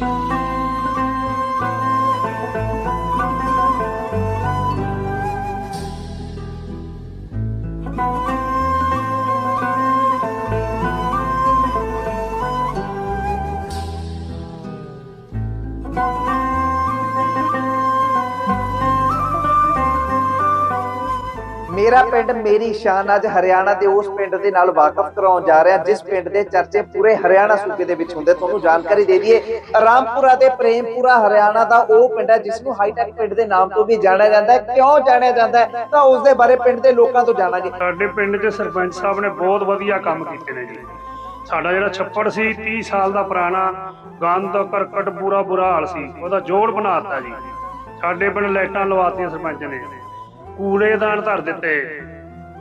Bye. ਮੇਰਾ ਪਿੰਡ ਮੇਰੀ ਸ਼ਾਨ ਅੱਜ ਹਰਿਆਣਾ ਦੇ ਉਸ ਪਿੰਡ ਦੇ ਨਾਲ ਵਾਕਫ ਕਰਾਉਣ ਜਾ ਰਿਹਾ। ਜਿਸ ਪਿੰਡ ਦੇ ਚਰਚੇ ਪੂਰੇ ਹਰਿਆਣਾ ਸੂਬੇ ਦੇ ਵਿੱਚ ਹੁੰਦੇ, ਤੁਹਾਨੂੰ ਜਾਣਕਾਰੀ ਦੇ ਦਈਏ, ਰਾਮਪੁਰਾ ਦੇ ਪ੍ਰੇਮਪੁਰਾ ਹਰਿਆਣਾ ਦਾ ਉਹ ਪਿੰਡ ਹੈ ਜਿਸ ਨੂੰ ਹਾਈਟੈਕ ਪਿੰਡ ਦੇ ਨਾਮ ਤੋਂ ਵੀ ਜਾਣਿਆ ਜਾਂਦਾ ਹੈ। ਕਿਉਂ ਜਾਣਿਆ ਜਾਂਦਾ ਹੈ? ਤਾਂ ਉਸ ਦੇ ਬਾਰੇ ਪਿੰਡ ਦੇ ਲੋਕਾਂ ਤੋਂ ਜਾਣਾਂਗੇ। ਸਾਡੇ ਪਿੰਡ 'ਚ ਸਰਪੰਚ ਸਾਹਿਬ ਨੇ ਬਹੁਤ ਵਧੀਆ ਕੰਮ ਕੀਤੇ ਨੇ ਜੀ। ਸਾਡਾ ਜਿਹੜਾ ਛੱਪੜ ਸੀ 30 ਸਾਲ ਦਾ ਪੁਰਾਣਾ, ਗੰਦ, ਕਰਕਟ ਬੁਰਾ ਬੁਰਾ ਹਾਲ ਸੀ, ਉਹਦਾ ਜੋੜ ਬਣਾਤਾ ਜੀ। ਸਾਡੇ ਪਿੰਡ ਲਾਈਟਾਂ ਲਵਾਤੀਆਂ ਸਰਪੰਚ ਨੇ। ਕੂੜੇਦਾਨ ਧਰ ਦਿੱਤੇ।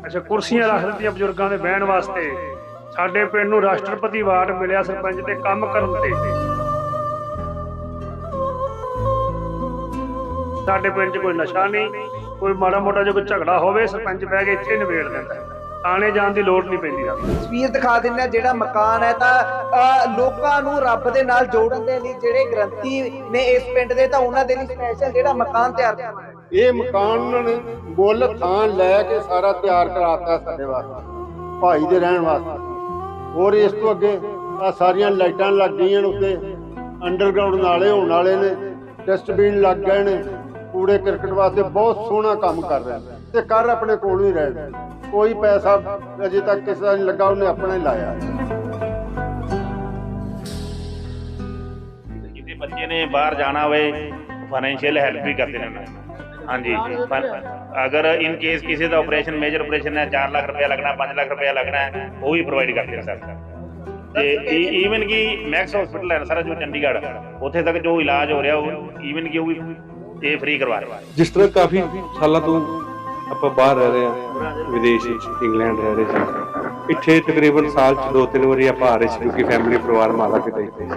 ਅੱਛਾ, ਕੁਰਸੀਆਂ ਰੱਖ ਦਿੱਤੀਆਂ ਬਜ਼ੁਰਗਾਂ ਦੇ ਬਹਿਣ ਵਾਸਤੇ। ਸਾਡੇ ਪਿੰਡ ਨੂੰ ਰਾਸ਼ਟਰਪਤੀ ਵਾਰਡ ਮਿਲਿਆ ਸਰਪੰਚ ਤੇ ਕੰਮ ਕਰਨ ਤੇ। ਸਾਡੇ ਪਿੰਡ 'ਚ ਕੋਈ ਨਸ਼ਾ ਨਹੀਂ, ਕੋਈ ਮਾੜਾ ਮੋਟਾ ਜੇ ਕੋਈ ਝਗੜਾ ਹੋਵੇ, ਸਰਪੰਚ ਬਹਿ ਕੇ ਇੱਥੇ ਨਿਬੇੜ ਦਿੰਦਾ। ਥਾਣੇ ਜਾਣ ਦੀ ਲੋੜ ਨਹੀਂ ਪੈਂਦੀ ਸਾਨੂੰ ਤਸਵੀਰ ਦਿਖਾ ਦਿੰਦੇ ਆ ਜਿਹੜਾ ਮਕਾਨ ਹੈ ਤਾਂ ਅਹ, ਲੋਕਾਂ ਨੂੰ ਰੱਬ ਦੇ ਨਾਲ ਜੋੜਨ ਦੇ ਲਈ ਜਿਹੜੇ ਗ੍ਰੰਥੀ ਨੇ ਇਸ ਪਿੰਡ ਦੇ ਤਾਂ ਉਹਨਾਂ ਦੇ ਲਈ ਸਪੈਸ਼ਲ ਜਿਹੜਾ ਮਕਾਨ ਤਿਆਰ ਕਰਨਾ ਹੈ ਇਹ ਮਕਾਨ ਉਹਨਾਂ ਨੇ ਮੁੱਲ ਥਾਂ ਲੈ ਕੇ ਸਾਰਾ ਤਿਆਰ ਕਰਾਤਾ ਸਾਡੇ ਵਾਸਤੇ ਭਾਈ ਦੇ ਰਹਿਣ ਵਾਸਤੇ। ਹੋਰ ਇਸ ਤੋਂ ਅੱਗੇ ਆ ਸਾਰੀਆਂ ਲਾਈਟਾਂ ਲੱਗ ਗਈਆਂ ਨੇ ਉੱਤੇ ਅੰਡਰਗਰਾਉਂਡ ਨਾਲੇ ਹੋਣ ਵਾਲੇ ਨੇ ਡਸਟਬਿਨ ਲੱਗ ਗਏ ਨੇ ਕੂੜੇ ਕਰਕਟ ਵਾਸਤੇ ਬਹੁਤ ਸੋਹਣਾ ਕੰਮ ਕਰ ਰਹੇ ਨੇ ਤੇ ਕਰ ਆਪਣੇ ਕੋਲ ਹੀ ਰਹੇ ਨੇ। ਕੋਈ ਪੈਸਾ ਅਜੇ ਤੱਕ ਕਿਸੇ ਦਾ ਨਹੀਂ ਲੱਗਾ ਉਹਨੇ ਆਪਣਾ ਹੀ ਲਾਇਆ ਜਿਹਦੇ ਬੱਚੇ ਨੇ ਬਾਹਰ ਜਾਣਾ ਹੋਵੇ ਫਾਈਨੈਂਸ਼ੀਅਲ ਹੈਲਪ ਵੀ ਕਰਦੇ ਨੇ ਉਹਨਾਂ ਨੂੰ। ਹਾਂਜੀ ਪਰ ਅਗਰ ਇਨ ਕੇਸ ਕਿਸੇ ਦਾ ਆਪਰੇਸ਼ਨ ਮੇਜਰ ਆਪਰੇਸ਼ਨ ਹੈ 4 ਲੱਖ ਰੁਪਇਆ ਲੱਗਣਾ 5 ਲੱਖ ਰੁਪਇਆ ਲੱਗਣਾ ਹੈ ਉਹ ਵੀ ਪ੍ਰੋਵਾਈਡ ਕਰਦੇ ਨੇ ਸਰ ਤੇ ਈਵਨ ਕਿ ਮੈਕਸ ਹਸਪੀਟਲ ਹੈ ਨਾ ਸਾਰਾ ਜੋ ਚੰਡੀਗੜ੍ਹ ਉੱਥੇ ਤੱਕ ਜੋ ਇਲਾਜ ਹੋ ਰਿਹਾ ਉਹ ਈਵਨ ਕਿ ਉਹ ਵੀ ਇਹ ਫ੍ਰੀ ਕਰਵਾ ਰਹੇ ਜਿਸ ਤਰ੍ਹਾਂ ਕਾਫੀ ਸਾਲਾਂ ਤੋਂ ਆਪਾਂ ਬਾਹਰ ਰਹਿ ਰਹੇ ਹਾਂ, ਵਿਦੇਸ਼ ਵਿੱਚ, ਇੰਗਲੈਂਡ ਰਹਿ ਰਹੇ ਸੀ ਇੱਥੇ ਤਕਰੀਬਨ ਸਾਲ ਚ ਦੋ ਤਿੰਨ ਵਾਰੀ ਆਪਾਂ ਆ ਰਹੇ ਸੀ, ਕਿਉਂਕਿ ਫੈਮਿਲੀ ਪਰਿਵਾਰ ਮਾਲਾ ਪਿਤਾ ਇੱਥੇ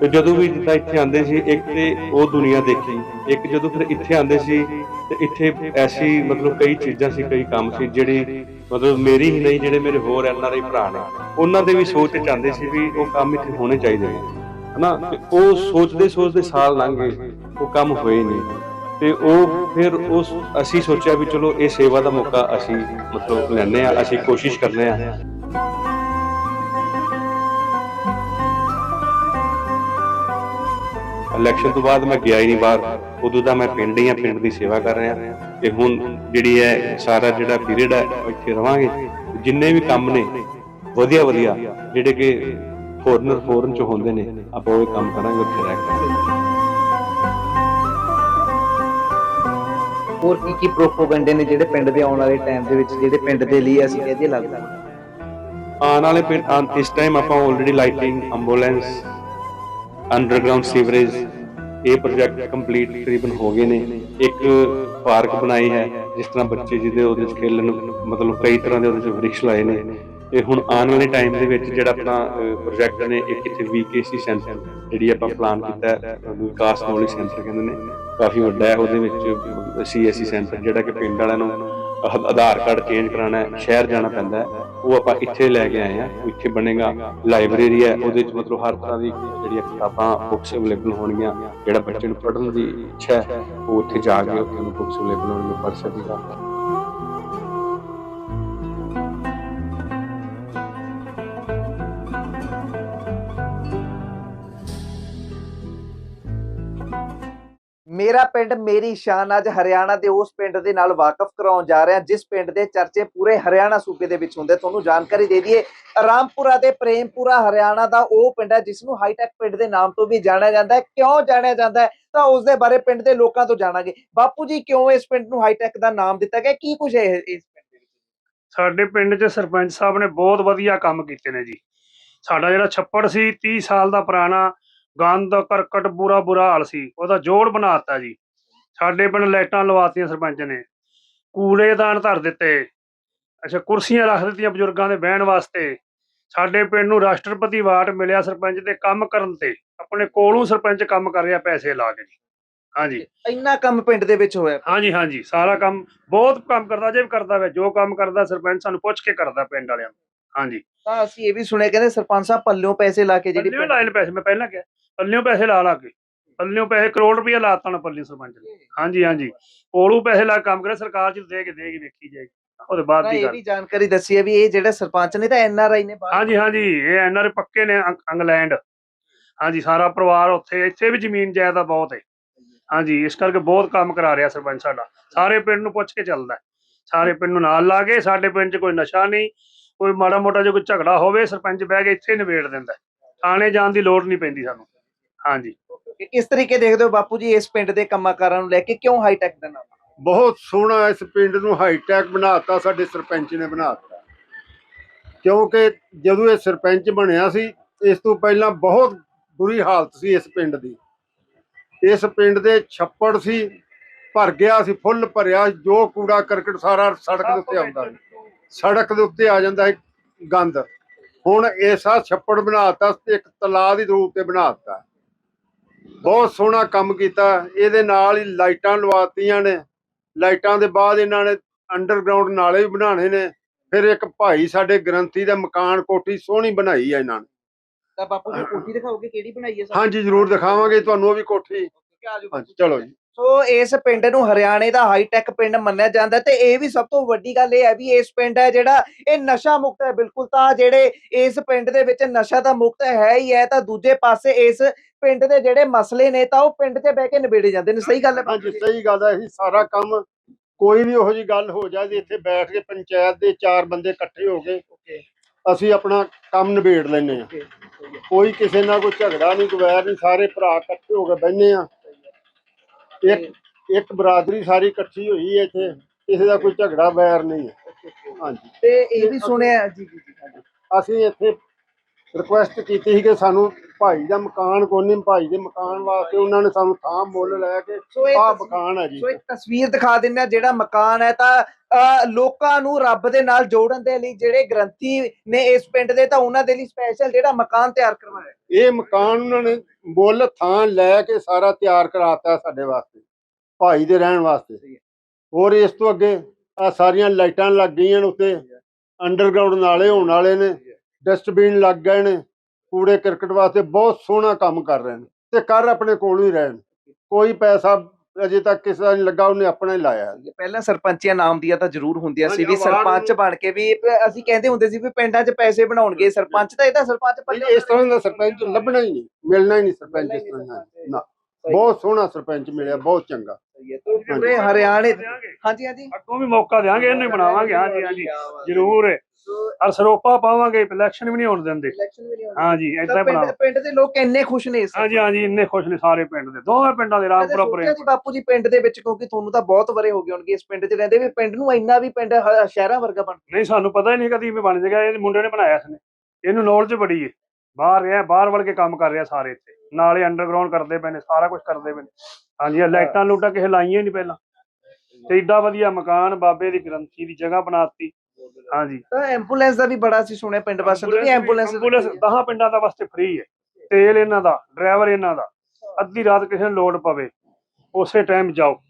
ਤੇ ਜਦੋਂ ਵੀ ਜਿੱਦਾਂ ਇੱਥੇ ਆਂਦੇ ਸੀ, ਇੱਕ ਤੇ ਉਹ ਦੁਨੀਆ ਦੇਖੀ, ਇੱਕ ਜਦੋਂ ਫਿਰ ਇੱਥੇ ਆਂਦੇ ਸੀ, ਤੇ ਇੱਥੇ ਐਸੀ ਮਤਲਬ ਕਈ ਚੀਜ਼ਾਂ ਸੀ, ਕਈ ਕੰਮ ਸੀ, ਜਿਹੜੀ ਮਤਲਬ ਮੇਰੀ ਹੀ ਨਹੀਂ, ਜਿਹੜੇ ਮੇਰੇ ਹੋਰ ਐਨ ਆਰ ਆਈ ਭਰਾ ਨੇ। ਉਹਨਾਂ ਦੇ ਵੀ ਸੋਚ ਚ ਆਂਦੇ ਸੀ ਵੀ ਉਹ ਕੰਮ ਇੱਥੇ ਹੋਣੇ ਚਾਹੀਦੇ ਨੇ, ਹਨਾ? ਉਹ ਸੋਚਦੇ ਸੋਚਦੇ ਸਾਲ ਲੰਘ ਗਏ, ਉਹ ਕੰਮ ਹੋਏ ਨਹੀਂ। ਤੇ ਉਹ ਫਿਰ ਉਸ ਅਸੀਂ ਸੋਚਿਆ ਵੀ ਚਲੋ ਇਹ ਸੇਵਾ ਦਾ ਮੌਕਾ ਅਸੀਂ ਮਤਲਬ ਲੈਣੇ ਆ ਅਸੀਂ ਕੋਸ਼ਿਸ਼ ਕਰਨੇ ਆ ਇਲੈਕਸ਼ਨ ਤੋਂ ਬਾਅਦ ਮੈਂ ਗਿਆ ਹੀ ਨਹੀਂ ਬਾਹਰ। ਉਦੋਂ ਦਾ ਮੈਂ ਪਿੰਡ ਹੀ ਆ, ਪਿੰਡ ਦੀ ਸੇਵਾ ਕਰ ਰਿਹਾ। ਤੇ ਹੁਣ ਜਿਹੜੀ ਹੈ, ਸਾਰਾ ਜਿਹੜਾ ਪੀਰੀਅਡ ਹੈ ਇੱਥੇ ਰਵਾਂਗੇ। ਜਿੰਨੇ ਵੀ ਕੰਮ ਨੇ, ਵਧੀਆ ਵਧੀਆ, ਜਿਹੜੇ ਕਿ ਫੋਰਨਰ ਫੋਰਨ ਚ ਹੁੰਦੇ ਨੇ, ਆਪਾਂ ਉਹ ਕੰਮ ਕਰਾਂਗੇ, ਉੱਥੇ ਰਹਿ ਕੇ। ਹੋਰ ਕੀ ਕੀ ਪ੍ਰੋਪੋਗੰਡੇ ਨੇ ਜਿਹੜੇ ਪਿੰਡ ਦੇ ਆਉਣ ਵਾਲੇ ਟਾਈਮ ਦੇ ਵਿੱਚ, ਜਿਹੜੇ ਪਿੰਡ ਦੇ ਲਈ ਅਸੀਂ ਕਹਦੇ ਲੱਗਦਾ ਆਉਣ ਵਾਲੇ ਪਿੰਡ ਆਉਣ- ਇਸ ਟਾਈਮ ਆਪਾਂ already lighting ambulance underground sewerage ਇਹ ਪ੍ਰੋਜੈਕਟ ਕੰਪਲੀਟ ਤਕਰੀਬਨ ਹੋ ਗਏ ਨੇ। ਇੱਕ ਪਾਰਕ ਬਣਾਈ ਹੈ, ਜਿਸ ਤਰ੍ਹਾਂ ਬੱਚੇ ਜਿਹਦੇ ਉਹਦੇ ਵਿੱਚ ਖੇਲਣ ਨੂੰ, ਮਤਲਬ ਕਈ ਤਰ੍ਹਾਂ ਦੇ ਉਹਦੇ ਵਿੱਚ ਵ੍ਰਿਕਸ਼ ਲਾਏ ਨੇ। ਤੇ ਹੁਣ ਆਉਣ ਵਾਲੇ ਟਾਈਮ ਦੇ ਵਿੱਚ ਜਿਹੜਾ ਆਪਣਾ ਪ੍ਰੋਜੈਕਟ ਨੇ ਇੱਕ ਇੱਥੇ ਵੀਕੇਸੀ ਸੈਂਟਰ ਜਿਹੜੀ ਆਪਾਂ ਪਲਾਨ ਕੀਤਾ ਹੈ, ਉਹਨੂੰ ਵਿਕਾਸ ਨੌਲੇਜ ਸੈਂਟਰ ਕਹਿੰਦੇ ਨੇ। ਕਾਫੀ ਵੱਡਾ ਹੈ ਉਹਦੇ ਵਿੱਚ ਸੀਐਸਸੀ ਸੈਂਟਰ ਜਿਹੜਾ ਕਿ ਪਿੰਡ ਵਾਲਿਆਂ ਨੂੰ ਆਧਾਰ ਕਾਰਡ ਚੇਂਜ ਕਰਾਉਣਾ ਹੈ ਸ਼ਹਿਰ ਜਾਣਾ ਪੈਂਦਾ ਹੈ। ਉਹ ਆਪਾਂ ਇੱਥੇ ਲੈ ਕੇ ਆਏ ਆ ਇੱਥੇ ਬਣੇਗਾ। ਲਾਇਬ੍ਰੇਰੀ ਹੈ ਉਹਦੇ ਵਿੱਚ ਮਤਲਬ ਹਰ ਤਰ੍ਹਾਂ ਦੀ ਜਿਹੜੀਆਂ ਕਿਤਾਬਾਂ ਬੁੱਕਸ ਅਵੇਲੇਬਲ ਹੋਣਗੀਆਂ। ਜਿਹੜਾ ਬੱਚੇ ਨੂੰ ਪੜ੍ਹਨ ਦੀ ਇੱਛਾ ਹੈ ਉਹ ਉੱਥੇ ਜਾ ਕੇ ਉੱਥੇ ਨੂੰ ਬੁੱਕਸ ਅਵੇਲੇਬਲ ਹੋਣਗੀਆਂ ਪੜ੍ਹ ਸਕੇਗਾ। ਮੇਰਾ ਪਿੰਡ ਮੇਰੀ ਸ਼ਾਨ ਅੱਜ ਹਰਿਆਣਾ ਦੇ ਉਸ ਪਿੰਡ ਦੇ ਨਾਲ ਵਾਕਫ ਕਰਾਉਣ ਜਾ ਰਿਹਾ। ਜਿਸ ਪਿੰਡ ਦੇ ਚਰਚੇ ਪੂਰੇ ਹਰਿਆਣਾ ਸੂਬੇ ਦੇ ਵਿੱਚ ਹੁੰਦੇ। ਤੁਹਾਨੂੰ ਜਾਣਕਾਰੀ ਦੇ ਦਈਏ, ਰਾਮਪੁਰਾ ਦੇ ਪ੍ਰੇਮਪੁਰਾ ਹਰਿਆਣਾ ਦਾ ਉਹ ਪਿੰਡ ਹੈ ਜਿਸ ਨੂੰ ਹਾਈਟੈਕ ਪਿੰਡ ਦੇ ਨਾਮ ਤੋਂ ਵੀ ਜਾਣਿਆ ਜਾਂਦਾ ਹੈ। ਕਿਉਂ ਜਾਣਿਆ ਜਾਂਦਾ ਹੈ? ਤਾਂ ਉਸ ਦੇ ਬਾਰੇ ਪਿੰਡ ਦੇ ਲੋਕਾਂ ਤੋਂ ਜਾਣਾਂਗੇ। ਬਾਪੂ ਜੀ, ਕਿਉਂ ਇਸ ਪਿੰਡ ਨੂੰ ਹਾਈਟੈਕ ਦਾ ਨਾਮ ਦਿੱਤਾ ਗਿਆ? ਕੀ ਕੁਝ ਹੈ ਇਸ ਪਿੰਡ ਦੇ ਵਿੱਚ? ਸਾਡੇ ਪਿੰਡ 'ਚ ਸਰਪੰਚ ਸਾਹਿਬ ਨੇ ਬਹੁਤ ਵਧੀਆ ਕੰਮ ਕੀਤੇ ਨੇ ਜੀ। ਸਾਡਾ ਜਿਹੜਾ ਛੱਪੜ ਸੀ 30 ਸਾਲ ਦਾ ਪੁਰਾਣਾ ਗੰਦ ਕਰਕਟ ਬੁਰਾ ਬੁਰਾ ਹਾਲ ਸੀ ਉਹਦਾ ਜੋੜ ਬਣਾਤਾ ਜੀ। ਸਾਡੇ ਪਿੰਡ ਲਾਈਟਾਂ ਲਵਾਤੀਆਂ ਸਰਪੰਚ ਨੇ ਕੂੜੇਦਾਨ ਧਰ ਦਿੱਤੇ। ਅੱਛਾ ਕੁਰਸੀਆਂ ਰੱਖ ਦਿੱਤੀਆਂ ਬਜ਼ੁਰਗਾਂ ਦੇ ਬਹਿਣ ਵਾਸਤੇ। ਸਾਡੇ ਪਿੰਡ ਨੂੰ ਰਾਸ਼ਟਰਪਤੀ ਅਵਾਰਡ ਮਿਲਿਆ ਸਰਪੰਚ ਤੇ ਕੰਮ ਕਰਨ ਤੇ। ਆਪਣੇ ਕੋਲੋਂ ਸਰਪੰਚ ਕੰਮ ਕਰ ਰਿਹਾ ਪੈਸੇ ਲਾ ਕੇ ਜੀ। ਹਾਂਜੀ। ਇੰਨਾ ਕੰਮ ਪਿੰਡ ਦੇ ਵਿੱਚ ਹੋਇਆ। ਹਾਂਜੀ ਹਾਂਜੀ। ਸਾਰਾ ਕੰਮ ਬਹੁਤ ਕੰਮ ਕਰਦਾ ਜੇ ਵੀ ਕਰਦਾ ਵੇ ਜੋ ਕੰਮ ਕਰਦਾ ਸਰਪੰਚ ਸਾਨੂੰ ਪੁੱਛ ਕੇ ਕਰਦਾ ਪਿੰਡ ਵਾਲਿਆਂ ਨੂੰ। ਹਾਂਜੀ। ਤਾਂ ਅਸੀਂ ਇਹ ਵੀ ਸੁਣਿਆ ਕਹਿੰਦੇ ਸਰਪੰਚ ਸਾਹਿਬ ਪੱਲਿਓਂ ਪੈਸੇ ਲਾ ਕੇ ਜਿਹੜੀ ਪੈਸੇ ਮੈਂ ਪਹਿਲਾਂ ਕਿਹਾ। ਪੱਲਿਓਂ ਪੈਸੇ ਲਾ ਲਾ ਕੇ ਪੱਲਿਓਂ ਪੈਸੇ ਕਰੋੜ ਰੁਪਇਆ ਲਾਤਾ ਪੱਲੀ ਸਰਪੰਚ ਨੇ। ਹਾਂਜੀ ਹਾਂਜੀ। ਕੋਲੋਂ ਪੈਸੇ ਲਾ ਕੇ ਕੰਮ ਕਰੇ ਸਰਕਾਰ ਚ ਦੇ ਕੇ ਦੇਗੀ ਵੇਖੀ ਜਾਏਗੀ। ਉਹਦੇ ਬਾਅਦ ਦੀ ਇਹ ਗੱਲ। ਵੀ ਜਾਣਕਾਰੀ ਦੱਸੀ ਹੈ ਵੀ ਇਹ ਜਿਹੜੇ ਸਰਪੰਚ ਨੇ ਤਾਂ ਐਨ ਆਰ ਆਈ ਨੇ ਹਾਂਜੀ ਹਾਂਜੀ। ਇਹ ਐਨਆਰ ਪੱਕੇ ਨੇ ਇੰਗਲੈਂਡ। ਹਾਂਜੀ ਸਾਰਾ ਪਰਿਵਾਰ ਉੱਥੇ ਇੱਥੇ ਵੀ ਜ਼ਮੀਨ ਜਾਇਦਾਦ ਬਹੁਤ ਹੈ। ਹਾਂਜੀ ਇਸ ਕਰਕੇ ਬਹੁਤ ਕੰਮ ਕਰਾ ਰਿਹਾ ਸਰਪੰਚ ਸਾਡਾ। ਸਾਰੇ ਪਿੰਡ ਨੂੰ ਪੁੱਛ ਕੇ ਚੱਲਦਾ। ਸਾਰੇ ਪਿੰਡ ਨੂੰ ਨਾਲ ਲਾ ਕੇ ਸਾਡੇ ਪਿੰਡ 'ਚ ਕੋਈ ਨਸ਼ਾ ਨਹੀਂ ਕੋਈ ਮਾੜਾ ਮੋਟਾ ਜੇ ਕੋਈ ਝਗੜਾ ਹੋਵੇ ਸਰਪੰਚ ਬਹਿ ਕੇ ਇੱਥੇ ਨਿਬੇੜ ਦਿੰਦਾ। ਥਾਣੇ ਜਾਣ ਦੀ ਲੋੜ ਨਹੀਂ ਪੈਂਦੀ ਸਾਨੂੰ। ਹਾਂਜੀ। ਕਿਸ ਤਰੀਕੇ ਦੇਖਦੇ ਹੋ ਬਾਪੂ ਜੀ ਇਸ ਪਿੰਡ ਦੇ ਕੰਮਕਾਰਾਂ ਨੂੰ ਲੈ ਕੇ ਕਿਉਂ ਹਾਈ ਟੈਕ ਦਾ ਨਾਮ? ਬਹੁਤ ਸੋਹਣਾ ਇਸ ਪਿੰਡ ਨੂੰ ਹਾਈਟੈਕ ਬਣਾਤਾ ਸਾਡੇ ਸਰਪੰਚ ਨੇ ਬਣਾਤਾ। ਕਿਉਂਕਿ ਜਦੋਂ ਇਹ ਸਰਪੰਚ ਬਣਿਆ ਸੀ ਇਸ ਤੋਂ ਪਹਿਲਾਂ ਬਹੁਤ ਬੁਰੀ ਹਾਲਤ ਸੀ ਇਸ ਪਿੰਡ ਦੀ। ਇਸ ਪਿੰਡ ਦੇ ਛੱਪੜ ਸੀ ਭਰ ਗਿਆ ਸੀ ਫੁੱਲ ਭਰਿਆ ਜੋ ਕੂੜਾ ਕਰਕਟ ਸਾਰਾ ਸੜਕ ਦੇ ਉੱਤੇ ਆਉਂਦਾ ਸੀ। ਸੜਕ ਦੇ ਉੱਤੇ ਆ ਜਾਂਦਾ ਹੈ ਗੰਦ। ਹੁਣ ਐਸਾ ਛੱਪੜ ਬਣਾਤਾ ਤੇ ਇੱਕ ਤਲਾਅ ਦੀ ਰੂਪ ਤੇ ਬਣਾਤਾ। ਬਹੁਤ ਸੋਹਣਾ ਕੰਮ ਕੀਤਾ। ਇਹਦੇ ਨਾਲ ਹੀ ਲਾਈਟਾਂ ਲਵਾਤੀਆਂ ਨੇ। ਲਾਈਟਾਂ ਦੇ ਬਾਅਦ ਇਹਨਾਂ ਨੇ ਅੰਡਰਗਰਾਉਂਡ ਨਾਲੇ ਵੀ ਬਣਾਣੇ ਨੇ। ਫਿਰ ਇੱਕ ਭਾਈ ਸਾਡੇ ਗ੍ਰੰਥੀ ਦਾ ਮਕਾਨ ਕੋਠੀ ਸੋਹਣੀ ਬਣਾਈ ਹੈ ਇਹਨਾਂ ਨੇ। ਤਾਂ ਬਾਪੂ ਜੀ ਕੋਠੀ ਦਿਖਾਓਗੇ? ਕਿਹੜੀ ਬਣਾਈ ਹੈ ਹਾਂਜੀ ਜ਼ਰੂਰ ਦਿਖਾਵਾਂਗੇ। ਤੁਹਾਨੂੰ ਉਹ ਵੀ ਕੋਠੀ। ਹਾਂਜੀ ਚਲੋ ਜੀ। ਸੋ ਇਸ ਪਿੰਡ ਨੂੰ ਹਰਿਆਣੇ ਦਾ ਹਾਈ ਟੈਕ ਪਿੰਡ ਮੰਨਿਆ ਜਾਂਦਾ ਤੇ ਇਹ ਵੀ ਸਭ ਤੋਂ ਵੱਡੀ ਗੱਲ ਇਹ ਹੈ ਵੀ ਇਸ ਪਿੰਡ ਹੈ ਜਿਹੜਾ ਇਹ ਨਸ਼ਾ ਮੁਕਤ ਹੈ। ਬਿਲਕੁਲ ਤਾਂ ਜਿਹੜੇ ਇਸ ਪਿੰਡ ਦੇ ਵਿੱਚ ਨਸ਼ਾ ਤਾਂ ਮੁਕਤ ਹੈ ਹੀ ਹੈ ਤਾਂ ਦੂਜੇ ਪਾਸੇ ਇਸ ਪਿੰਡ ਦੇ ਜਿਹੜੇ ਮਸਲੇ ਨੇ ਤਾਂ ਉਹ ਪਿੰਡ 'ਚ ਬਹਿ ਕੇ ਨਿਬੇੜੇ ਜਾਂਦੇ ਨੇ ਸਹੀ ਗੱਲ ਹੈ ਹਾਂਜੀ? ਸਹੀ ਗੱਲ ਹੈ ਇਹ ਸਾਰਾ ਕੰਮ ਕੋਈ ਵੀ ਉਹੋ ਜੀ ਗੱਲ ਹੋ ਜਾਏ ਇੱਥੇ ਬੈਠ ਕੇ ਪੰਚਾਇਤ ਦੇ ਚਾਰ ਬੰਦੇ ਇਕੱਠੇ ਹੋ ਕੇ ਅਸੀਂ ਆਪਣਾ ਕੰਮ ਨਿਬੇੜ ਲੈਨੇ ਆ ਕੋਈ ਕਿਸੇ ਨਾਲ ਕੋਈ ਝਗੜਾ ਨਹੀਂ ਕੋਈ ਵੈਰ ਨਹੀਂ ਸਾਰੇ ਭਰਾ ਇਕੱਠੇ ਹੋ ਕੇ ਬੈਠਨੇ ਆ ਇੱਕ ਇੱਕ ਬਰਾਦਰੀ ਸਾਰੀ ਇਕੱਠੀ ਹੋਈ ਹੈ ਇੱਥੇ ਕਿਸੇ ਦਾ ਕੋਈ ਝਗੜਾ ਵੈਰ ਨਹੀਂ ਹੈ। ਹਾਂਜੀ। ਤੇ ਇਹ ਵੀ ਸੁਣਿਆ ਜੀ ਜੀ। ਅਸੀਂ ਇੱਥੇ ਰਿਕੁਐਸਟ ਕੀਤੀ ਸੀ ਕਿ ਸਾਨੂੰ ਭਾਈ ਦਾ ਮਕਾਨ ਕੋਈ ਨਹੀਂ ਭਾਈ ਦੇ ਮਕਾਨ ਵਾਸਤੇ ਉਹਨਾਂ ਨੇ ਸਾਨੂੰ ਥਾਂ ਮੁੱਲ ਲੈ ਕੇ ਤਸਵੀਰ- ਮਕਾਨ ਹੈ ਜੀ। ਸੋ ਇੱਕ ਤਸਵੀਰ ਦਿਖਾ ਆ ਜਿਹੜਾ ਮਕਾਨ ਹੈ ਤਾਂ ਲੋਕਾਂ ਨੂੰ ਰੱਬ ਦੇ ਨਾਲ ਜੋੜਨ ਦੇ ਲਈ ਜਿਹੜੇ ਗ੍ਰੰਥੀ ਨੇ ਇਸ ਪਿੰਡ ਦੇ ਤਾਂ ਉਹਨਾਂ ਦੇ ਲਈ ਸਪੈਸ਼ਲ ਜਿਹੜਾ ਮਕਾਨ ਤਿਆਰ ਕਰਵਾਇਆ। ਇਹ ਮਕਾਨ ਉਹਨਾਂ ਨੇ ਮੁੱਲ ਥਾਂ ਲੈ ਕੇ ਸਾਰਾ ਤਿਆਰ ਕਰਾਤਾ ਸਾਡੇ ਵਾਸਤੇ ਭਾਈ ਦੇ ਰਹਿਣ ਵਾਸਤੇ। ਹੋਰ ਇਸ ਤੋਂ ਅੱਗੇ ਆ ਸਾਰੀਆਂ ਲਾਈਟਾਂ ਲੱਗ ਗਈਆਂ ਉੱਤੇ ਅੰਡਰਗਰਾਉਂਡ ਨਾਲੇ ਹੋਣ ਵਾਲੇ ਨੇ। ਡਸਟਬਿਨ ਲੱਗ ਗਏ ਨੇ ਕੂੜੇ ਕਰਕਟ ਵਾਸਤੇ ਬਹੁਤ ਸੋਹਣਾ ਕੰਮ ਕਰ ਰਹੇ ਨੇ ਤੇ ਕਰ ਆਪਣੇ ਕੋਲ ਹੀ ਰਹਿਣ। ਕੋਈ ਪੈਸਾ ਅਜੇ ਤੱਕ ਕਿਸੇ ਦਾ ਨਹੀਂ ਲੱਗਾ ਉਹਨੇ ਆਪਣਾ ਹੀ ਲਾਇਆ। ਪਹਿਲਾਂ ਸਰਪੰਚੀਆਂ ਨਾਮ ਦੀਆਂ ਤਾਂ ਜ਼ਰੂਰ ਹੁੰਦੀਆਂ ਸੀ ਵੀ ਸਰਪੰਚ ਬਣ ਕੇ ਵੀ ਅਸੀਂ ਕਹਿੰਦੇ ਹੁੰਦੇ ਸੀ ਵੀ ਪਿੰਡਾਂ 'ਚ ਪੈਸੇ ਬਣਾਉਣਗੇ ਸਰਪੰਚ ਤਾਂ ਇਹ ਤਾਂ ਸਰਪੰਚ ਨਹੀਂ, ਇਸ ਤਰ੍ਹਾਂ ਦਾ ਸਰਪੰਚ ਲੱਭਣਾ ਹੀ ਨਹੀਂ ਮਿਲਣਾ ਹੀ ਨਹੀਂ ਸਰਪੰਚ ਇਸ ਤਰ੍ਹਾਂ ਦਾ। ਨਾ ਬਹੁਤ ਸੋਹਣਾ ਸਰਪੰਚ ਮਿਲਿਆ ਬਹੁਤ ਚੰਗਾ। ਪੂਰੇ ਹਰਿਆਣੇ ਹਾਂਜੀ। ਹਾਂਜੀ ਅੱਗੋਂ ਵੀ ਮੌਕਾ ਦੇਵਾਂਗੇ ਇਹਨੂੰ ਹੀ ਬਣਾਵਾਂਗੇ। ਹਾਂਜੀ ਹਾਂਜੀ ਜ਼ਰੂਰ। ਅਰ ਸਰੋਪਾ ਪਾਵਾਂਗੇ ਇਲੈਕਸ਼ਨ ਵੀ ਨਹੀਂ ਹੋਣ ਦਿੰਦੇ। ਇਲੈਕਸ਼ਨ ਵੀ ਨਹੀਂ ਹੋਣੀ ਪਿੰਡ ਬਣਾ ਪਿੰਡ ਦੇ ਲੋਕ ਇੰਨੇ ਖੁਸ਼ ਨੇ ਇਸ ਹਾਂਜੀ ਹਾਂਜੀ ਇੰਨੇ ਖੁਸ਼ ਨੇ ਸਾਰੇ ਪਿੰਡ ਦੇ। ਦੋਵੇਂ ਪਿੰਡਾਂ ਦੇ ਰਾਮਪੁਰਾ ਸੋਚਿਆ ਜੀ ਬਾਪੂ ਜੀ ਪਿੰਡ ਦੇ ਵਿੱਚ ਕਿਉਂਕਿ ਤੁਹਾਨੂੰ ਤਾਂ ਬਹੁਤ ਵਰੇ ਹੋ ਗਏ ਹੋਣਗੇ ਇਸ ਪਿੰਡ 'ਚ। ਰਹਿੰਦੇ ਵੀ ਪਿੰਡ ਨੂੰ ਇੰਨਾ ਵੀ ਪਿੰਡ ਹ- ਸ਼ਹਿਰਾਂ ਵਰਗਾ ਬਣ ਨਹੀਂ ਸਾਨੂੰ ਪਤਾ ਹੀ ਨਹੀਂ ਕਦੀ ਵੀ ਬਣ ਜਾਏਗਾ। ਇਹ ਮੁੰਡੇ ਨੇ ਬਣਾਇਆ ਇਸਨੇ ਇਹਨੂੰ ਨੌਲੇਜ ਬੜੀ ਏ। ਬਾਹਰ ਰਿਹਾ ਬਾਹਰ ਵੜ ਕੇ ਕੰਮ ਕਰ ਰਿਹਾ ਸਾਰੇ ਇੱਥੇ। ਨਾਲੇ ਅੰਡਰਗਰਾਉਂਡ ਕਰਦੇ ਪਏ ਨੇ ਸਾਰਾ ਕੁਝ ਕਰਦੇ ਪਏ ਨੇ। ਹਾਂਜੀ ਇਹ ਲਾਈਟਾਂ ਲੂਟਾਂ ਕਿਸੇ ਲਾਈਆਂ ਨਹੀਂ ਪਹਿਲਾਂ। ਤੇ ਏਡਾ ਵਧੀਆ ਮਕਾਨ ਬਾਬੇ ਦੀ ਗ੍ਰੰਥੀ ਦੀ ਜਗ੍ਹਾ ਬਣਾਤੀ। ਹਾਂਜੀ। ਤਾਂ ਐਂਬੂਲੈਂਸ ਦਾ ਵੀ ਬੜਾ ਸੀ ਸੁਣਿਆ ਪਿੰਡ ਵਾਸਤੇ ਤੋਂ ਵੀ ਐਂਬੂਲੈਂਸ ਐਂਬੂਲੈਂਸ 10 ਪਿੰਡਾਂ ਦਾ ਵਾਸਤੇ ਫ੍ਰੀ ਹੈ। ਤੇਲ ਇਹਨਾਂ ਦਾ ਡਰਾਈਵਰ ਇਹਨਾਂ ਦਾ। ਅੱਧੀ ਰਾਤ ਕਿਸੇ ਨੂੰ ਲੋਡ ਪਵੇ ਉਸੇ ਟਾਈਮ ਜਾਓ।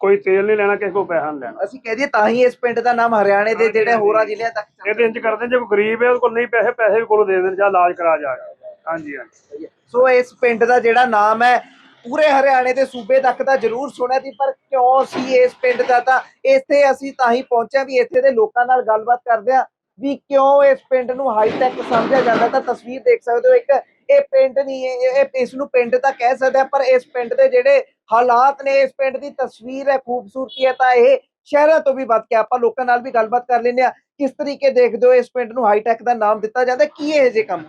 ਕੋਈ ਤੇਲ ਨਹੀਂ ਲੈਣਾ ਕਿਸੇ ਕੋਲ ਪੈਸਾ ਨਹੀਂ ਲੈਣਾ। ਅਸੀਂ ਕਹਿ ਦਈਏ ਤਾਂ ਹੀ ਇਸ ਪਿੰਡ ਦਾ ਨਾਮ ਹਰਿਆਣੇ ਦੇ ਜਿਹੜੇ ਹੋਰਾਂ ਜ਼ਿਲ੍ਹਿਆਂ ਤੱਕ ਚੱਲ ਇਹ ਤੇ ਇੰਜ ਕਰਦੇ ਜੇ ਕੋਈ ਗਰੀਬ ਹੈ ਉਹਦੇ ਕੋਲ ਨਹੀਂ ਪੈਸੇ ਪੈਸੇ ਵੀ ਕੋਲੋਂ ਦੇ ਦੇਣ ਜਾਂ ਇਲਾਜ ਕਰਾ ਜਾ। ਹਾਂਜੀ ਹਾਂਜੀ। ਸੋ ਇਸ ਪਿੰਡ ਦਾ ਜਿਹੜਾ ਨਾਮ ਹੈ ਪੂਰੇ ਹਰਿਆਣੇ ਦੇ ਸੂਬੇ ਤੱਕ ਤਾਂ ਜ਼ਰੂਰ ਸੁਣਿਆ ਸੀ, ਪਰ ਕਿਉਂ ਸੀ ਇਸ ਪਿੰਡ ਦਾ ਤਾਂ? ਇੱਥੇ ਅਸੀਂ ਤਾਂ ਹੀ ਪਹੁੰਚਿਆ ਵੀ ਇੱਥੇ ਦੇ ਲੋਕਾਂ ਨਾਲ ਗੱਲਬਾਤ ਕਰਦੇ ਆ ਵੀ ਕਿਉਂ ਇਸ ਪਿੰਡ ਨੂੰ ਹਾਈ ਸਮਝਿਆ ਜਾਂਦਾ ਤਾਂ ਤਸਵੀਰ ਦੇਖ ਸਕਦੇ ਹੋ, ਇੱਕ ਇਹ ਪਿੰਡ ਨਹੀਂ, ਇਹ, ਇਹ- ਇਸ ਨੂੰ ਪਿੰਡ ਤਾਂ ਕਹਿ ਸਕਦੇ ਆ ਪਰ ਇਸ ਪਿੰਡ ਦੇ ਜਿਹੜੇ ਹਾਲਾਤ ਨੇ, ਇਸ ਪਿੰਡ ਦੀ ਤਸਵੀਰ ਹੈ, ਖੂਬਸੂਰਤੀ ਹੈ, ਤਾਂ ਇਹ ਸ਼ਹਿਰਾਂ ਤੋਂ ਵੀ ਵੱਧ ਕੇ ਆਪਾਂ ਲੋਕਾਂ ਨਾਲ ਵੀ ਗੱਲਬਾਤ ਕਰ ਲੈਂਦੇ ਆ ਕਿਸ ਤਰੀਕੇ ਦੇਖਦੇ ਹੋ ਇਸ ਪਿੰਡ ਨੂੰ ਹਾਈਟੈਕ ਦਾ ਨਾਮ ਦਿੱਤਾ ਜਾਂਦਾ, ਕੀ ਇਹ ਜੇ ਕੰਮ?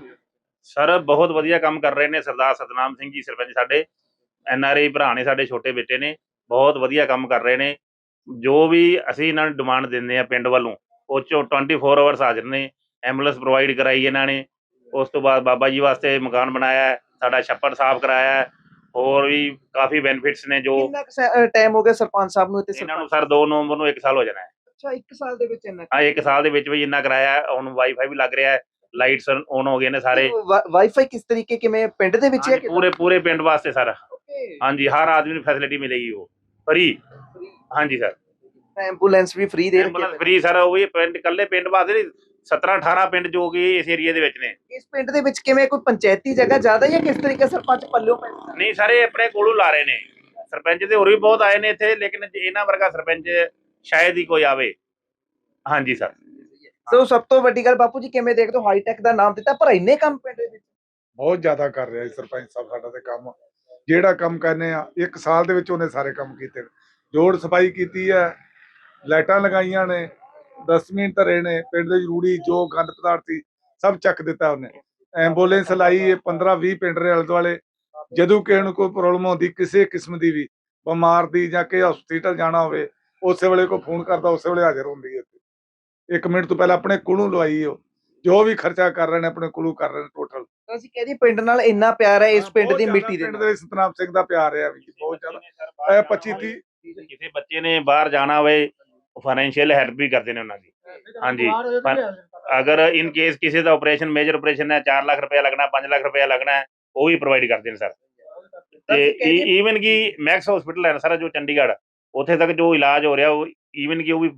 ਸਰ, ਬਹੁਤ ਵਧੀਆ ਕੰਮ ਕਰ ਰਹੇ ਨੇ ਸਰਦਾਰ ਸਤਨਾਮ ਸਿੰਘ ਜੀ, ਸਰਪੰਚ ਸਾਡੇ। ਐਨ ਆਰ ਆਈ ਭਰਾ ਨੇ ਸਾਡੇ ਛੋਟੇ ਬੇਟੇ ਨੇ ਬਹੁਤ ਵਧੀਆ ਕੰਮ ਕਰ ਰਹੇ ਨੇ। ਜੋ ਵੀ ਅਸੀਂ ਇਹਨਾਂ ਨੂੰ ਡਿਮਾਂਡ ਦਿੰਦੇ ਆ ਪਿੰਡ ਵੱਲੋਂ ਉਹ 'ਚੋਂ 24 ਆਵਰਸ ਹਾਜ਼ਰ ਨੇ। ਐਂਬੂਲੈਂਸ ਪ੍ਰੋਵਾਈਡ ਕਰਾਈ ਇਹਨਾਂ ਨੇ। ਉਸ ਤੋਂ ਬਾਅਦ ਬਾਬਾ ਜੀ ਵਾਸਤੇ ਮਕਾਨ ਬਣਾਇਆ ਸਾਡਾ ਛੱਪੜ ਸਾਫ਼ ਕਰਾਇਆ ਹੋਰ ਵੀ ਕਾਫੀ ਬੈਨੀਫਿਟਸ ਨੇ ਜੋ ਕਿੰਨਾ ਟਾਈਮ ਹੋ ਗਿਆ ਸਰਪੰਚ ਸਾਹਿਬ ਨੂੰ ਇੱਥੇ ਇਹਨਾਂ ਨੂੰ ਸਰ 2 ਨਵੰਬਰ ਨੂੰ 1 ਸਾਲ ਹੋ ਜਾਣਾ ਹੈ। ਅੱਛਾ 1 ਸਾਲ ਦੇ ਵਿੱਚ ਇੰਨਾ ਆ ਇੱਕ ਸਾਲ ਦੇ ਵਿੱਚ ਵੀ ਇੰਨਾ ਕਰਾਇਆ ਹੁਣ ਵਾਈਫਾਈ ਵੀ ਲੱਗ ਰਿਹਾ ਹੈ। ਲਾਈਟਸ ਔਨ ਹੋ ਗਏ ਨੇ ਸਾਰੇ। ਵਾਈਫਾਈ ਕਿਸ ਤਰੀਕੇ ਕਿਵੇਂ ਪਿੰਡ ਦੇ ਵਿੱਚ ਹੈ ਹਾਂਜੀ, ਪੂਰੇ ਪੂਰੇ ਪਿੰਡ ਵਾਸਤੇ ਸਰ। ਹਾਂਜੀ ਹਰ ਆਦਮੀ ਨੂੰ ਫੈਸਿਲਿਟੀ ਮਿਲੇਗੀ ਉਹ। ਫਰੀ ਹਾਂਜੀ ਸਰ ਐਂਬੂਲੈਂਸ ਵੀ ਫ੍ਰੀ ਦੇ ਰੱਖੀ ਐਂਬੂਲੈਂਸ ਫ੍ਰੀ ਸਰ ਉਹ ਵੀ ਪਿੰਡ ਕੱਲੇ ਪਿੰਡ ਵਾਸਤੇ ਨਹੀਂ 17 18 ਪਿੰਡ ਜੋ ਕਿ ਇਸ ਏਰੀਆ ਦੇ ਵਿੱਚ ਨੇ। ਇਸ ਪਿੰਡ ਦੇ ਵਿੱਚ ਕਿਵੇਂ ਕੋਈ ਪੰਚਾਇਤੀ ਜਗ੍ਹਾ ਜ਼ਿਆਦਾ ਜਾਂ ਕਿਸ ਤਰੀਕੇ ਸਰਪੰਚ ਪੱਲਿਓ ਪੈਂਦਾ ਨਹੀਂ ਸਾਰੇ ਆਪਣੇ ਕੋਲੋਂ ਲਾ ਰਹੇ ਨੇ। ਸਰਪੰਚ ਦੇ ਹੋਰ ਵੀ ਬਹੁਤ ਆਏ ਨੇ ਇੱਥੇ ਲੇਕਿਨ ਇਹਨਾਂ ਵਰਗਾ ਸਰਪੰਚ ਸ਼ਾਇਦ ਹੀ ਕੋਈ ਆਵੇ। ਹਾਂਜੀ ਸਰ ਸੋ ਸਭ ਤੋਂ ਵੱਡੀ ਗੱਲ ਬਾਪੂ ਜੀ ਕਿਵੇਂ ਦੇਖਦੇ ਹੋ ਹਾਈਟੈਕ ਦਾ ਨਾਮ ਦਿੱਤਾ ਪਰ ਇੰਨੇ ਕੰਮ ਪਿੰਡ ਦੇ ਵਿੱਚ? ਬਹੁਤ ਜ਼ਿਆਦਾ ਕਰ ਰਿਹਾ ਜੀ ਸਰਪੰਚ ਸਾਹਿਬ ਸਾਡਾ ਤੇ ਕੰਮ। ਜਿਹੜਾ ਕੰਮ ਕਰਨੇ ਆ ਇੱਕ ਸਾਲ ਦੇ ਵਿੱਚ ਉਹਨੇ ਸਾਰੇ ਕੰਮ ਕੀਤੇ। ਨੇ। ਜੋੜ ਸਫ਼ਾਈ ਕੀਤੀ ਹੈ ਲਾਈਟਾਂ ਲਗਾਈਆਂ ਨੇ ਡਸਟਬਿਨ ਧਰੇ ਨੇ ਪਿੰਡ ਦੇ ਜ਼ਰੂਰੀ ਜੋ ਗੰਦ ਪਦਾਰਥ ਸੀ ਸਭ ਚੱਕ ਦਿੱਤਾ ਉਹਨੇ। ਐਂਬੂਲੈਂਸ ਲਾਈ ਇਹ 15 20 ਪਿੰਡ ਦੇ ਆਲੇ ਦੁਆਲੇ। ਜਦੋਂ ਕਿਸੇ ਨੂੰ ਕੋਈ ਪ੍ਰੋਬਲਮ ਹੁੰਦੀ ਕਿਸੇ ਕਿਸਮ ਦੀ ਵੀ ਬਿਮਾਰ ਦੀ ਜਾਂ ਕਿ ਹਸਪੀਟਲ ਜਾਣਾ ਹੋਵੇ ਉਸੇ ਵੇਲੇ ਕੋ ਫੋਨ ਕਰਦਾ ਉਸੇ ਵੇਲੇ ਹਾਜ਼ਰ ਹੁੰਦੀ ਹੈ ਇੱਥੇ। ਇੱਕ ਮਿੰਟ ਤੋਂ ਪਹਿਲਾਂ ਆਪਣੇ ਕੋਲੋਂ ਲਵਾਈ ਉਹ ਜੋ ਵੀ ਖਰਚਾ ਕਰ ਰਹੇ ਨੇ ਆਪਣੇ ਕੋਲੋਂ ਕਰ ਰਹੇ ਨੇ ਟੋਟਲ ਅਸੀਂ ਕਹਿੰਦੇ ਪਿੰਡ ਨਾਲ ਇੰਨਾ ਪਿਆਰ ਹੈ ਇਸ ਪਿੰਡ ਦੀ ਮਿੱਟੀ ਦੇ ਪਿੰਡ। ਦੇ ਸਤਨਾਮ ਸਿੰਘ ਦਾ ਪਿਆਰ ਹੈ ਵੀ ਬਹੁਤ ਜ਼ਿਆਦਾ। ਇਹ 25 30 ਕਿਸੇ ਬੱਚੇ ਨੇ ਬਾਹਰ ਜਾਣਾ ਹੋਵੇ ਫਾਈਨੈਂਸ਼ੀਅਲ ਹੈਲਪ ਵੀ ਕਰਦੇ ਨੇ ਉਹਨਾਂ ਦੀ। ਹਾਂਜੀ ਪਰ ਅਗਰ ਇਨ ਕੇਸ ਕਿਸੇ ਦਾ ਆਪਰੇਸ਼ਨ ਮੇਜਰ ਆਪਰੇਸ਼ਨ ਹੈ 4 ਲੱਖ ਰੁਪਏ ਲੱਗਣਾ 5 ਲੱਖ ਰੁਪਏ ਲੱਗਣਾ ਉਹ ਵੀ ਪ੍ਰੋਵਾਈਡ ਕਰਦੇ ਨੇ ਸਰ। ਤੇ ਈਵਨ ਕਿ ਮੈਕਸ ਹਸਪੀਟਲ ਹੈ ਨਾ ਸਰ ਜੋ ਚੰਡੀਗੜ੍ਹ ਉੱਥੇ ਤੱਕ ਜੋ ਇਲਾਜ ਹੋ ਰਿਹਾ ਉਹ ਈਵਨ ਕਿ ਉਹ ਵੀ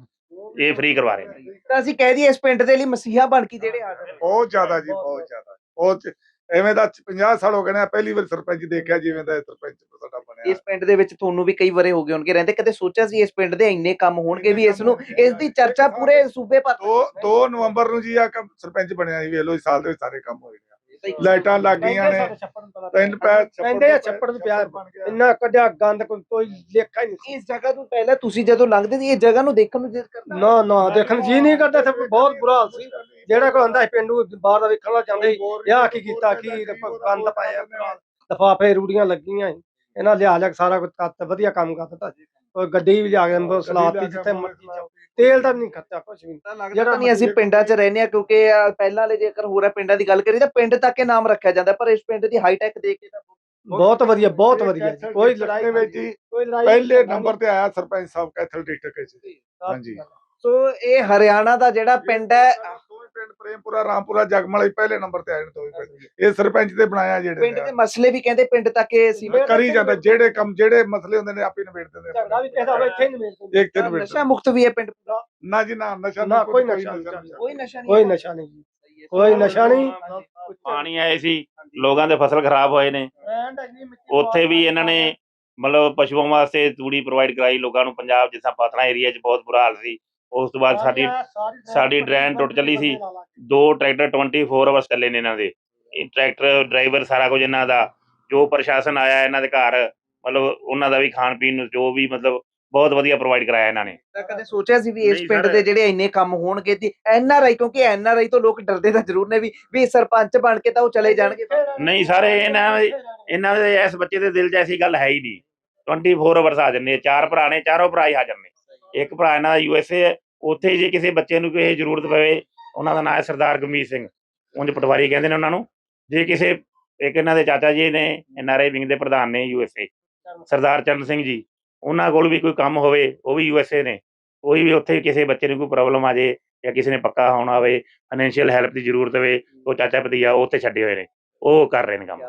ਇਹ ਫ੍ਰੀ ਕਰਵਾ ਰਹੇ ਨੇ। ਤਾਂ ਅਸੀਂ ਕਹਿ ਦਈਏ ਇਸ ਪਿੰਡ ਦੇ ਲਈ ਮਸੀਹਾ ਬਣ ਕੇ ਜਿਹੜੇ ਆ ਰਹੇ ਨੇ। ਬਹੁਤ ਜ਼ਿਆਦਾ ਜੀ ਬਹੁਤ ਜ਼ਿਆਦਾ। ਬਹੁਤ ਐਵੇਂ ਦਾ 50 ਸਾਲ ਹੋ ਗਏ ਨੇ ਪਹਿਲੀ ਵਾਰ ਸਰਪੰਚ ਦੇਖਿਆ ਜਿਵੇਂ ਦਾ ਇਹ ਸਰਪੰਚ ਸਾਡਾ ਬਣਿਆ। ਇਸ ਪਿੰਡ ਦੇ ਵਿੱਚ ਤੁਹਾਨੂੰ ਵੀ ਕਈ ਵਾਰੇ ਹੋ ਗਏ ਹੋਣਗੇ। ਰਹਿੰਦੇ ਕਦੇ ਸੋਚਿਆ ਸੀ ਇਸ ਪਿੰਡ ਦੇ ਇੰਨੇ ਕੰਮ ਹੋਣਗੇ ਵੀ ਇਸ ਨੂੰ ਇਸ ਦੀ ਚਰਚਾ ਪੂਰੇ ਸੂਬੇ ਭਰ ਦੋ 2 ਨਵੰਬਰ ਨੂੰ ਜੀ ਆ ਸਰਪੰਚ ਬਣਿਆ ਜੀ ਵੇਖ ਲਓ ਇਸ ਸਾਲ ਦੇ ਵਿੱਚ ਸਾਰੇ ਕੰਮ ਹੋਏ ਲਾਈਟਾਂ ਲੱਗ ਗਈਆਂ ਨੇ। ਤਿੰਨ ਪੈਰ ਕਹਿੰਦੇ ਆ ਛੱਪੜ ਨੂੰ ਪਿਆਰ ਇੰਨਾ ਕੱਢਿਆ ਗੰਦ ਕੋਈ ਕੋਈ ਲੇਖਾ ਹੀ ਨਹੀਂ। ਇਸ ਜਗ੍ਹਾ ਤੋਂ ਪਹਿਲਾਂ ਤੁਸੀਂ ਜਦੋਂ ਲੰਘਦੇ ਸੀ ਇਸ ਜਗ੍ਹਾ ਨੂੰ ਦੇਖਣ ਨੂੰ ਦਿਲ ਕਰਦਾ ਨਾ ਨਾ ਦੇਖਣ ਜੀ ਨਹੀਂ ਕਰਦਾ ਤੇ ਬਹੁਤ ਬੁਰਾ ਹਾਲ ਸੀ। ਜਿਹੜਾ ਕੋਈ ਹੁੰਦਾ ਸੀ ਪਿੰਡੂ ਬਾਹਰ ਦਾ ਵੇਖਣਾ ਚਾਹੁੰਦੇ ਸੀ ਇਹ ਕੀ ਕੀਤਾ ਕੀ ਗੰਦ ਪਾਇਆ। ਲਫਾਫੇ ਰੂੜੀਆਂ ਲੱਗੀਆਂ ਸੀ। ਇਹਨਾਂ ਲਿਆ ਲਿਆ ਕੇ ਸਾਰਾ ਕੁਝ ਕਰਤਾ ਵਧੀਆ ਕੰਮ ਕਰ ਦਿੱਤਾ ਸੀ। ਕੋਈ ਗੱਡੀ ਵੀ ਲਿਆ ਕੇ ਅੰਦਰ ਸਲਾਤੀ ਜਿੱਥੇ ਮਰਜ਼ੀ ਜਾਓ। ਤੇਲ ਦਾ ਨਹੀਂ ਖਰਚਾ ਕੁਝ ਵੀ ਨਹੀਂ। ਜਿਹੜਾ ਨਹੀਂ ਅਸੀਂ ਪਿੰਡਾਂ 'ਚ ਰਹਿੰਦੇ ਆ ਕਿਉਂਕਿ ਪਹਿਲਾਂ ਵਾਲੇ ਜੇਕਰ ਹੋਰ ਹੈ ਪਿੰਡਾਂ ਦੀ ਗੱਲ ਕਰੀਏ ਤਾਂ ਪਿੰਡ ਤੱਕ ਇਹ ਨਾਮ ਰੱਖਿਆ ਜਾਂਦਾ ਪਰ ਇਸ ਪਿੰਡ ਦੀ ਹਾਈਟੈਕ ਦੇਖ ਕੇ ਤਾਂ ਬਹੁਤ ਵਧੀਆ ਬਹੁਤ ਵਧੀਆ ਕੋਈ ਲੜਾਈ ਦੇ ਵਿੱਚ ਜੀ ਪਹਿਲੇ ਨੰਬਰ ਤੇ ਆਇਆ ਸਰਪੰਚ ਸਾਹਿਬ ਕੈਥਲ ਡਿਸਟ੍ਰਿਕਟ ਵਿੱਚ। ਹਾਂਜੀ। ਸੋ ਇਹ ਹਰਿਆਣਾ ਦਾ ਜਿਹੜਾ ਪਿੰਡ ਹੈ ਪਿੰਡ ਪ੍ਰੇਮਪੁਰਾ ਰਾਮਪੁਰਾ ਜਗਮਲ ਪਹਿਲੇ ਨੰਬਰ ਤੇ ਆਏ ਨੇ ਦੋਵੇਂ ਪਿੰਡ। ਇਹ ਸਰਪੰਚ ਤੇ ਬਣਾਇਆ ਜਿਹੜੇ ਪਿੰਡ। ਦੇ ਮਸਲੇ ਵੀ ਕਹਿੰਦੇ ਪਿੰਡ ਤੱਕ ਇਹ ਸੀ। ਕਰੀ ਜਾਂਦਾ ਜਿਹੜੇ ਕੰਮ ਜਿਹੜੇ ਮਸਲੇ ਹੁੰਦੇ ਨੇ ਆਪੇ ਨਿਬੇੜ ਦਿੰਦੇ ਨੇ ਝਗੜਾ ਵੀ ਕਿਸੇ ਦਾ ਹੋਵੇ ਇੱਥੇ ਨਹੀਂ ਮਿਲਦਾ ਇੱਕ ਤੇ ਨਿਬੇੜ ਨਸ਼ਾ ਮੁਕਤ ਵੀ ਹੈ ਪਿੰਡ ਪੂਰਾ। ਨਾ ਜੀ ਨਾ ਨਸ਼ਾ ਨਾ, ਕੋਈ ਨਸ਼ਾ ਨਹੀਂ। ਕੋਈ ਨਸ਼ਾ ਨਹੀਂ ਕੋਈ। ਨਸ਼ਾ ਨਹੀਂ ਜੀ। ਕੋਈ ਨਸ਼ਾ ਨਹੀਂ। ਪਾਣੀ ਆਏ ਸੀ ਲੋਕਾਂ ਦੇ ਫਸਲ ਖਰਾਬ ਹੋਏ ਨੇ। ਉੱਥੇ ਵੀ ਇਹਨਾਂ ਨੇ ਮਤਲਬ ਪਸ਼ੂਆਂ ਵਾਸਤੇ ਤੂੜੀ ਪ੍ਰੋਵਾਈਡ ਕਰਾਈ ਲੋਕਾਂ ਨੂੰ ਪੰਜਾਬ ਜਿੱਦਾਂ ਪਾਤਣਾ ਏਰੀਆ 'ਚ ਬਹੁਤ ਬੁਰਾ ਹਾਲ ਸੀ। ਉਸ ਤੋਂ ਬਾਅਦ ਸਾਡੀ ਸਾਡੀ ਡਰੇਨ ਟੁੱਟ ਚੱਲੀ ਸੀ। ਦੋ ਟਰੈਕਟਰ 24 ਆਵਰਸ ਚੱਲੇ ਨੇ ਇਹਨਾਂ ਦੇ। ਇਹ ਟਰੈਕਟਰ ਡਰਾਈਵਰ ਸਾਰਾ ਕੁਝ ਇਹਨਾਂ ਦਾ। ਜੋ ਪ੍ਰਸ਼ਾਸਨ ਆਇਆ ਇਹਨਾਂ ਦੇ ਘਰ ਮਤਲਬ ਉਹਨਾਂ ਦਾ ਵੀ ਖਾਣ ਪੀਣ ਨੂੰ ਜੋ ਵੀ ਮਤਲਬ ਬਹੁਤ ਵਧੀਆ ਪ੍ਰੋਵਾਈਡ ਕਰਾਇਆ ਇਹਨਾਂ ਨੇ। ਤਾਂ ਕਦੇ ਸੋਚਿਆ ਸੀ ਵੀ ਇਸ ਪਿੰਡ। ਦੇ ਜਿਹੜੇ ਇੰਨੇ ਕੰਮ ਹੋਣਗੇ ਤੇ ਐਨ ਆਰ ਆਈ ਕਿਉਂਕਿ ਐਨ ਆਰ ਆਈ ਤੋਂ ਲੋਕ ਡਰਦੇ ਤਾਂ ਜ਼ਰੂਰ ਨੇ ਵੀ ਵੀ ਸਰਪੰਚ ਬਣ ਕੇ ਤਾਂ ਉਹ ਚਲੇ ਜਾਣਗੇ। ਨਹੀਂ ਸਾਰੇ ਇਹਨਾਂ ਦੇ ਇਹਨਾਂ ਦੇ ਇਸ ਬੱਚੇ ਦੇ ਦਿਲ 'ਚ ਐਸੀ ਗੱਲ ਹੈ ਹੀ ਨਹੀਂ। 24 ਆਵਰਸ ਆ ਜੰਨੇ ਚਾਰ ਭਰਾ ਨੇ ਚਾਰੋਂ ਭਰਾ ਹੀ ਹਾਜ਼ਰ ਨੇ ਇੱਕ ਭਰਾ ਇਹਨਾਂ ਦਾ ਯੂ ਐਸ ਏ ਹੈ, ਉੱਥੇ ਜੇ ਕਿਸੇ ਬੱਚੇ ਨੂੰ ਕੋਈ ਜ਼ਰੂਰਤ ਪਵੇ, ਉਹਨਾਂ ਦਾ ਨਾਮ ਹੈ ਸਰਦਾਰ ਗਮੀਤ ਸਿੰਘ। ਉਂਝ ਪਟਵਾਰੀ ਕਹਿੰਦੇ ਨੇ ਉਹਨਾਂ ਨੂੰ, ਜੇ ਕਿਸੇ ਇੱਕ ਇਹਨਾਂ ਦੇ ਚਾਚਾ ਜੀ ਨੇ, ਐਨ ਆਰ ਆਈ ਵਿੰਗ ਦੇ ਪ੍ਰਧਾਨ ਨੇ ਯੂ ਐਸ ਏ। ਸਰਦਾਰ ਚਰਨ ਸਿੰਘ ਜੀ, ਉਹਨਾਂ ਕੋਲ ਵੀ ਕੋਈ ਕੰਮ ਹੋਵੇ, ਉਹ ਵੀ ਯੂ ਐਸ ਏ ਨੇ। ਕੋਈ ਵੀ ਉੱਥੇ ਕਿਸੇ ਬੱਚੇ ਨੂੰ ਕੋਈ ਪ੍ਰੋਬਲਮ ਆ ਜੇ, ਜਾਂ ਕਿਸੇ ਨੇ ਪੱਕਾ ਹੋਣਾ ਹੋਵੇ, ਫਾਈਨੈਂਸ਼ੀਅਲ ਹੈਲਪ ਦੀ ਜ਼ਰੂਰਤ ਹੋਵੇ, ਉਹ ਚਾਚਾ ਭਤੀਆ ਉਹ ਉੱਥੇ ਛੱਡੇ ਹੋਏ ਨੇ। ਉਹ ਕਰ ਰਹੇ ਨੇ ਕੰਮ।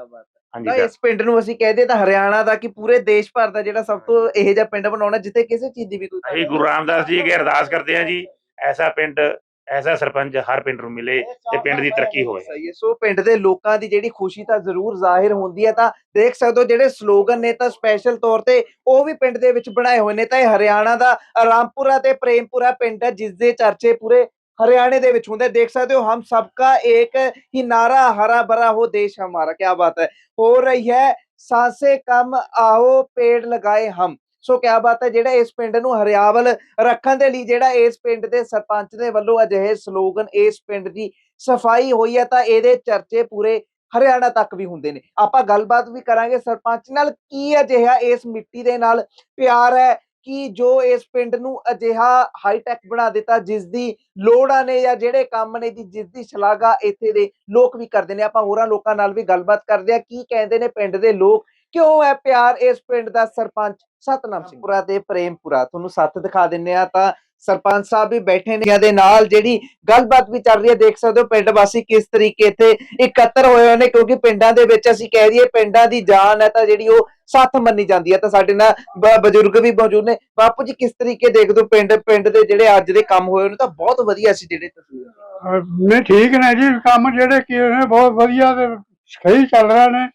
ਤਾਂ ਸਰ। ਇਸ ਪਿੰਡ ਨੂੰ ਅਸੀਂ ਕਹਦੇ ਤਾਂ ਹਰਿਆਣਾ ਦਾ ਕਿ ਪੂਰੇ ਦੇਸ਼ ਭਰ ਦਾ ਜਿਹੜਾ ਸਭ ਤੋਂ ਇਹੋ ਜਿਹਾ ਪਿੰਡ ਬਣਾਉਣਾ ਜਿੱਥੇ ਕਿਸੇ ਚੀਜ਼ ਦੀ ਵੀ ਕੋਈ ਅਸੀਂ ਗੁਰੂ ਰਾਮਦਾਸ ਜੀ ਅੱਗੇ ਅਰਦਾਸ ਕਰਦੇ ਹਾਂ ਜੀ ਐਸਾ ਪਿੰਡ ਐਸਾ ਸਰਪੰਚ ਹਰ ਪਿੰਡ ਨੂੰ ਮਿਲੇ ਤੇ ਪਿੰਡ ਦੀ ਤਰੱਕੀ ਹੋਵੇ। ਸਹੀ ਹੈ। ਸੋ ਪਿੰਡ ਦੇ ਲੋਕਾਂ ਦੀ ਜਿਹੜੀ ਖੁਸ਼ੀ ਤਾਂ ਜ਼ਰੂਰ ਜ਼ਾਹਿਰ ਹੁੰਦੀ ਹੈ ਤਾਂ ਦੇਖ ਸਕਦੇ ਹੋ ਜਿਹੜੇ ਸਲੋਗਨ ਨੇ ਤਾਂ ਸਪੈਸ਼ਲ ਤੌਰ ਤੇ ਉਹ ਵੀ ਪਿੰਡ ਦੇ ਵਿੱਚ ਬਣਾਏ ਹੋਏ ਨੇ ਤਾਂ ਇਹ ਹਰਿਆਣਾ ਦਾ ਰਾਮਪੁਰਾ ਤੇ ਪ੍ਰੇਮਪੁਰਾ ਪਿੰਡ ਹੈ ਜਿਸ ਦੇ ਚਰਚੇ ਪੂਰੇ हरियाणा ਦੇ ਵਿੱਚ ਹੁੰਦੇ ਦੇਖ ਸਕਦੇ ਹੋ हम सबका एक ही नारा हरा भरा हो देश हमारा क्या बात है हो रही है सांसे कम आओ पेड़ लगाए हम ਸੋ ਕਿਆ ਬਾਤ ਹੈ ਜਿਹੜਾ ਇਸ ਪਿੰਡ ਨੂੰ ਹਰਿਆਵਲ ਰੱਖਣ ਦੇ ਲਈ ਜਿਹੜਾ ਇਸ ਪਿੰਡ ਦੇ ਸਰਪੰਚ ਦੇ ਵੱਲੋਂ ਅਜਿਹੇ ਸਲੋਗਨ ਇਸ ਪਿੰਡ ਦੀ ਸਫਾਈ ਹੋਈ ਹੈ ਤਾਂ ਇਹਦੇ ਚਰਚੇ ਪੂਰੇ ਹਰਿਆਣਾ ਤੱਕ ਵੀ ਹੁੰਦੇ ਨੇ ਆਪਾਂ ਗੱਲਬਾਤ ਵੀ ਕਰਾਂਗੇ ਸਰਪੰਚ ਨਾਲ ਕੀ ਅਜਿਹਾ ਇਸ ਮਿੱਟੀ ਦੇ ਨਾਲ ਪਿਆਰ ਹੈ ਕਿ ਜੋ ਇਸ ਪਿੰਡ ਨੂੰ ਅਜਿਹਾ ਹਾਈਟੈਕ ਬਣਾ ਦਿੱਤਾ ਜਿਸ ਦੀ ਲੋੜਾਂ ਨੇ ਜਾਂ ਜਿਹੜੇ ਕੰਮ ਨੇ ਦੀ ਜਿਸ ਦੀ ਸ਼ਲਾਘਾ ਇੱਥੇ ਦੇ ਲੋਕ ਵੀ ਕਰਦੇ ਨੇ। ਆਪਾਂ ਹੋਰਾਂ ਲੋਕਾਂ ਨਾਲ ਵੀ ਗੱਲਬਾਤ ਕਰਦੇ ਆ ਕੀ ਕਹਿੰਦੇ ਨੇ ਪਿੰਡ ਦੇ ਲੋਕ? ਕਿਉਂ ਹੈ ਪਿਆਰ ਇਸ ਪਿੰਡ ਦਾ ਸਰਪੰਚ ਸਤਨਾਮ ਸਿੰਘ ਪੁਰਾ ਤੇ ਪ੍ਰੇਮਪੁਰਾ? ਤੁਹਾਨੂੰ ਸੱਤ ਦਿਖਾ ਦਿੰਨੇ ਆ ਤਾਂ ਸਰਪੰਚ ਸਾਹਿਬ ਵੀ ਬੈਠੇ ਨੇ ਦੇ ਨਾਲ ਜਿਹੜੀ ਗੱਲਬਾਤ ਵੀ ਚੱਲ ਰਹੀ ਹੈ ਦੇਖ ਸਕਦੇ ਹੋ ਪਿੰਡ ਵਾਸੀ ਕਿਸ ਤਰੀਕੇ ਇੱਥੇ ਇਕੱਤਰ ਹੋਏ ਹੋਏ ਨੇ ਕਿਉਂਕਿ ਪਿੰਡਾਂ ਦੇ ਵਿੱਚ ਅਸੀਂ ਕਹਿ ਦਈਏ ਪਿੰਡਾਂ ਦੀ ਜਾਨ ਹੈ ਤਾਂ ਜਿਹੜੀ ਉਹ ਸੱਥ ਮੰਨੀ ਜਾਂਦੀ ਹੈ। ਤਾਂ ਸਾਡੇ ਨਾਲ ਬਜ਼ੁਰਗ ਵੀ ਮੌਜੂਦ ਨੇ। ਬਾਪੂ ਜੀ ਕਿਸ ਤਰੀਕੇ ਦੇਖਦੇ ਹੋ ਪਿੰਡ ਪਿੰਡ ਦੇ ਜਿਹੜੇ ਅੱਜ ਦੇ ਕੰਮ ਹੋਏ ਨੇ ਤਾਂ ਬਹੁਤ ਵਧੀਆ ਸੀ ਜਿਹੜੇ ਤੁਸੀਂ ਅਹ ਨਹੀਂ ਠੀਕ ਨੇ ਜੀ ਕੰਮ ਜਿਹੜੇ ਕੀ ਨੇ ਬਹੁਤ ਵਧੀਆ ਤੇ ਸਹੀ ਚੱਲ ਰਹੇ ਨੇ।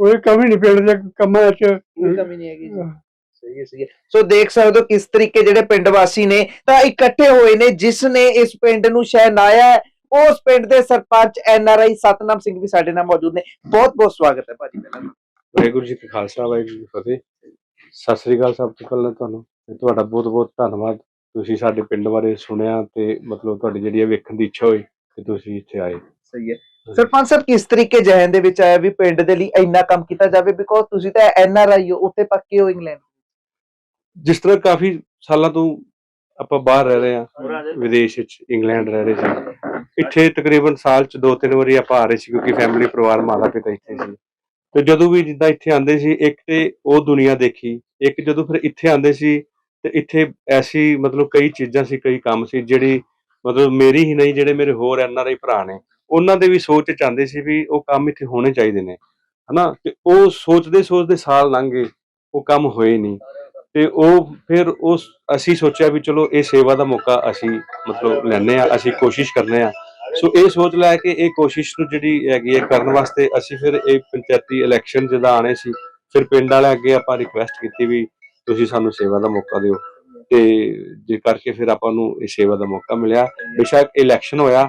ਕੋਈ ਕਮੀ ਨਹੀਂ ਪਿੰਡ ਦੇ ਕੰਮਾਂ 'ਚ ਕੋਈ ਕਮੀ ਨਹੀਂ ਹੈਗੀ ਜੀ। ਸਹੀ ਹੈ ਸਹੀ ਹੈ। ਸੋ ਦੇਖ ਸਕਦੇ ਹੋ ਕਿਸ ਤਰੀਕੇ ਜਿਹੜੇ ਪਿੰਡ ਵਾਸੀ ਨੇ ਤਾਂ ਇਕੱਠੇ ਹੋਏ ਨੇ ਜਿਸ ਨੇ ਇਸ ਪਿੰਡ ਨੂੰ ਸ਼ਹਿਨਾਇਆ ਹੈ ਉਸ ਪਿੰਡ ਦੇ sarpanch N R I Satnam Singh ਵੀ ਸਾਡੇ ਨਾਲ ਮੌਜੂਦ ਨੇ। ਬਹੁਤ ਬਹੁਤ ਸਵਾਗਤ ਹੈ ਭਾਜੀ ਪਹਿਲਾਂ। ਵਾਹਿਗੁਰੂ ਜੀ ਕਾ ਖਾਲਸਾ ਵਾਹਿਗੁਰੂ ਜੀ ਕੀ ਫਤਿਹ। ਸਤਿ ਸ੍ਰੀ ਅਕਾਲ ਸਭ ਤੋਂ ਪਹਿਲਾਂ ਤੁਹਾਨੂੰ ਤੇ ਤੁਹਾਡਾ ਬਹੁਤ ਬਹੁਤ ਧੰਨਵਾਦ। ਤੁਸੀਂ ਸਾਡੇ ਪਿੰਡ ਬਾਰੇ ਸੁਣਿਆ ਤੇ ਮਤਲਬ ਤੁਹਾਡੀ ਜਿਹੜੀ ਇਹ ਵੇਖਣ ਦੀ ਇੱਛਾ ਹੋਈ ਤੇ ਤੁਸੀਂ ਇੱਥੇ ਆਏ। ਸਹੀ ਹੈ। ਸਰਪੰਚ ਸਾਹਿਬ ਕਿਸ ਤਰੀਕੇ ਜਹਨ ਦੇ ਵਿੱਚ ਆਇਆ ਵੀ ਪਿੰਡ ਦੇ ਲਈ ਇੰਨਾ ਕੰਮ ਕੀਤਾ ਜਾਵੇ? ਬਿਕੋਜ਼ ਤੁਸੀਂ ਤਾਂ ਐਨ ਆਰ ਆਈ ਹੋ ਉੱਥੇ ਪੱਕੇ ਹੋ ਇੰਗਲੈਂਡ। ਜਿਸ ਤਰ੍ਹਾਂ ਕਾਫੀ ਸਾਲਾਂ ਤੋਂ ਆਪਾਂ ਬਾਹਰ ਰਹਿ ਰਹੇ ਹਾਂ ਵਿਦੇਸ਼ ਵਿੱਚ ਇੰਗਲੈਂਡ ਰਹਿ ਰਹੇ ਸੀ। ਇੱਥੇ ਤਕਰੀਬਨ ਸਾਲ ਚ ਦੋ ਤਿੰਨ ਵਾਰੀ ਆਪਾਂ ਆ ਰਹੇ ਸੀ ਕਿਉਂਕਿ ਫੈਮਿਲੀ ਪਰਿਵਾਰ ਮਾਤਾ ਪਿਤਾ ਇੱਥੇ ਸੀ। ਤੇ ਜਦੋਂ ਵੀ ਜਿੱਦਾਂ ਇੱਥੇ ਆਂਦੇ ਸੀ ਇੱਕ ਤੇ ਉਹ ਦੁਨੀਆ ਦੇਖੀ ਇੱਕ ਜਦੋਂ ਫਿਰ ਇੱਥੇ ਆਂਦੇ ਸੀ ਤੇ ਇੱਥੇ ਐਸੀ ਮਤਲਬ ਕਈ ਚੀਜ਼ਾਂ ਸੀ ਕਈ ਕੰਮ ਸੀ ਜਿਹੜੀ ਮਤਲਬ ਮੇਰੀ ਹੀ ਨਹੀਂ ਜਿਹੜੇ ਮੇਰੇ ਹੋਰ ਐਨ ਆਰ ਆਈ ਭਰਾ ਨੇ ਉਹਨਾਂ ਦੇ ਵੀ ਸੋਚ ਚ ਆਂਦੇ ਸੀ ਵੀ ਉਹ ਕੰਮ ਇੱਥੇ ਹੋਣੇ ਚਾਹੀਦੇ ਨੇ ਹਨਾ? ਤੇ ਉਹ ਸੋਚਦੇ ਸੋਚਦੇ ਸਾਲ ਲੰਘ ਗਏ ਉਹ ਕੰਮ ਹੋਏ ਨਹੀਂ। ਤੇ ਉਹ ਫਿਰ ਉਸ ਅਸੀਂ ਸੋਚਿਆ ਵੀ ਚਲੋ ਇਹ ਸੇਵਾ ਦਾ ਮੌਕਾ ਅਸੀਂ ਮਤਲਬ ਲੈਨੇ ਆ ਅਸੀਂ ਕੋਸ਼ਿਸ਼ ਕਰਨੇ ਆ ਸੋ ਇਹ ਸੋਚ ਲੈ ਕੇ ਇਹ ਕੋਸ਼ਿਸ਼ ਨੂੰ ਜਿਹੜੀ ਹੈਗੀ ਹੈ ਕਰਨ ਵਾਸਤੇ ਅਸੀਂ ਫਿਰ ਇਹ ਪੰਚਾਇਤੀ ਇਲੈਕਸ਼ਨ ਜਿਹਦਾ ਆਣੇ ਸੀ, ਫਿਰ ਪਿੰਡ ਵਾਲੇ ਅੱਗੇ ਆਪਾਂ ਰਿਕੁਐਸਟ ਕੀਤੀ ਵੀ ਤੁਸੀਂ ਸਾਨੂੰ ਸੇਵਾ ਦਾ ਮੌਕਾ ਦਿਓ। ਤੇ ਜੇ ਕਰਕੇ ਫਿਰ ਆਪਾਂ ਨੂੰ ਇਹ ਸੇਵਾ ਦਾ ਮੌਕਾ ਮਿਲਿਆ। ਬੇਸ਼ੱਕ ਇਲੈਕਸ਼ਨ ਹੋਇਆ,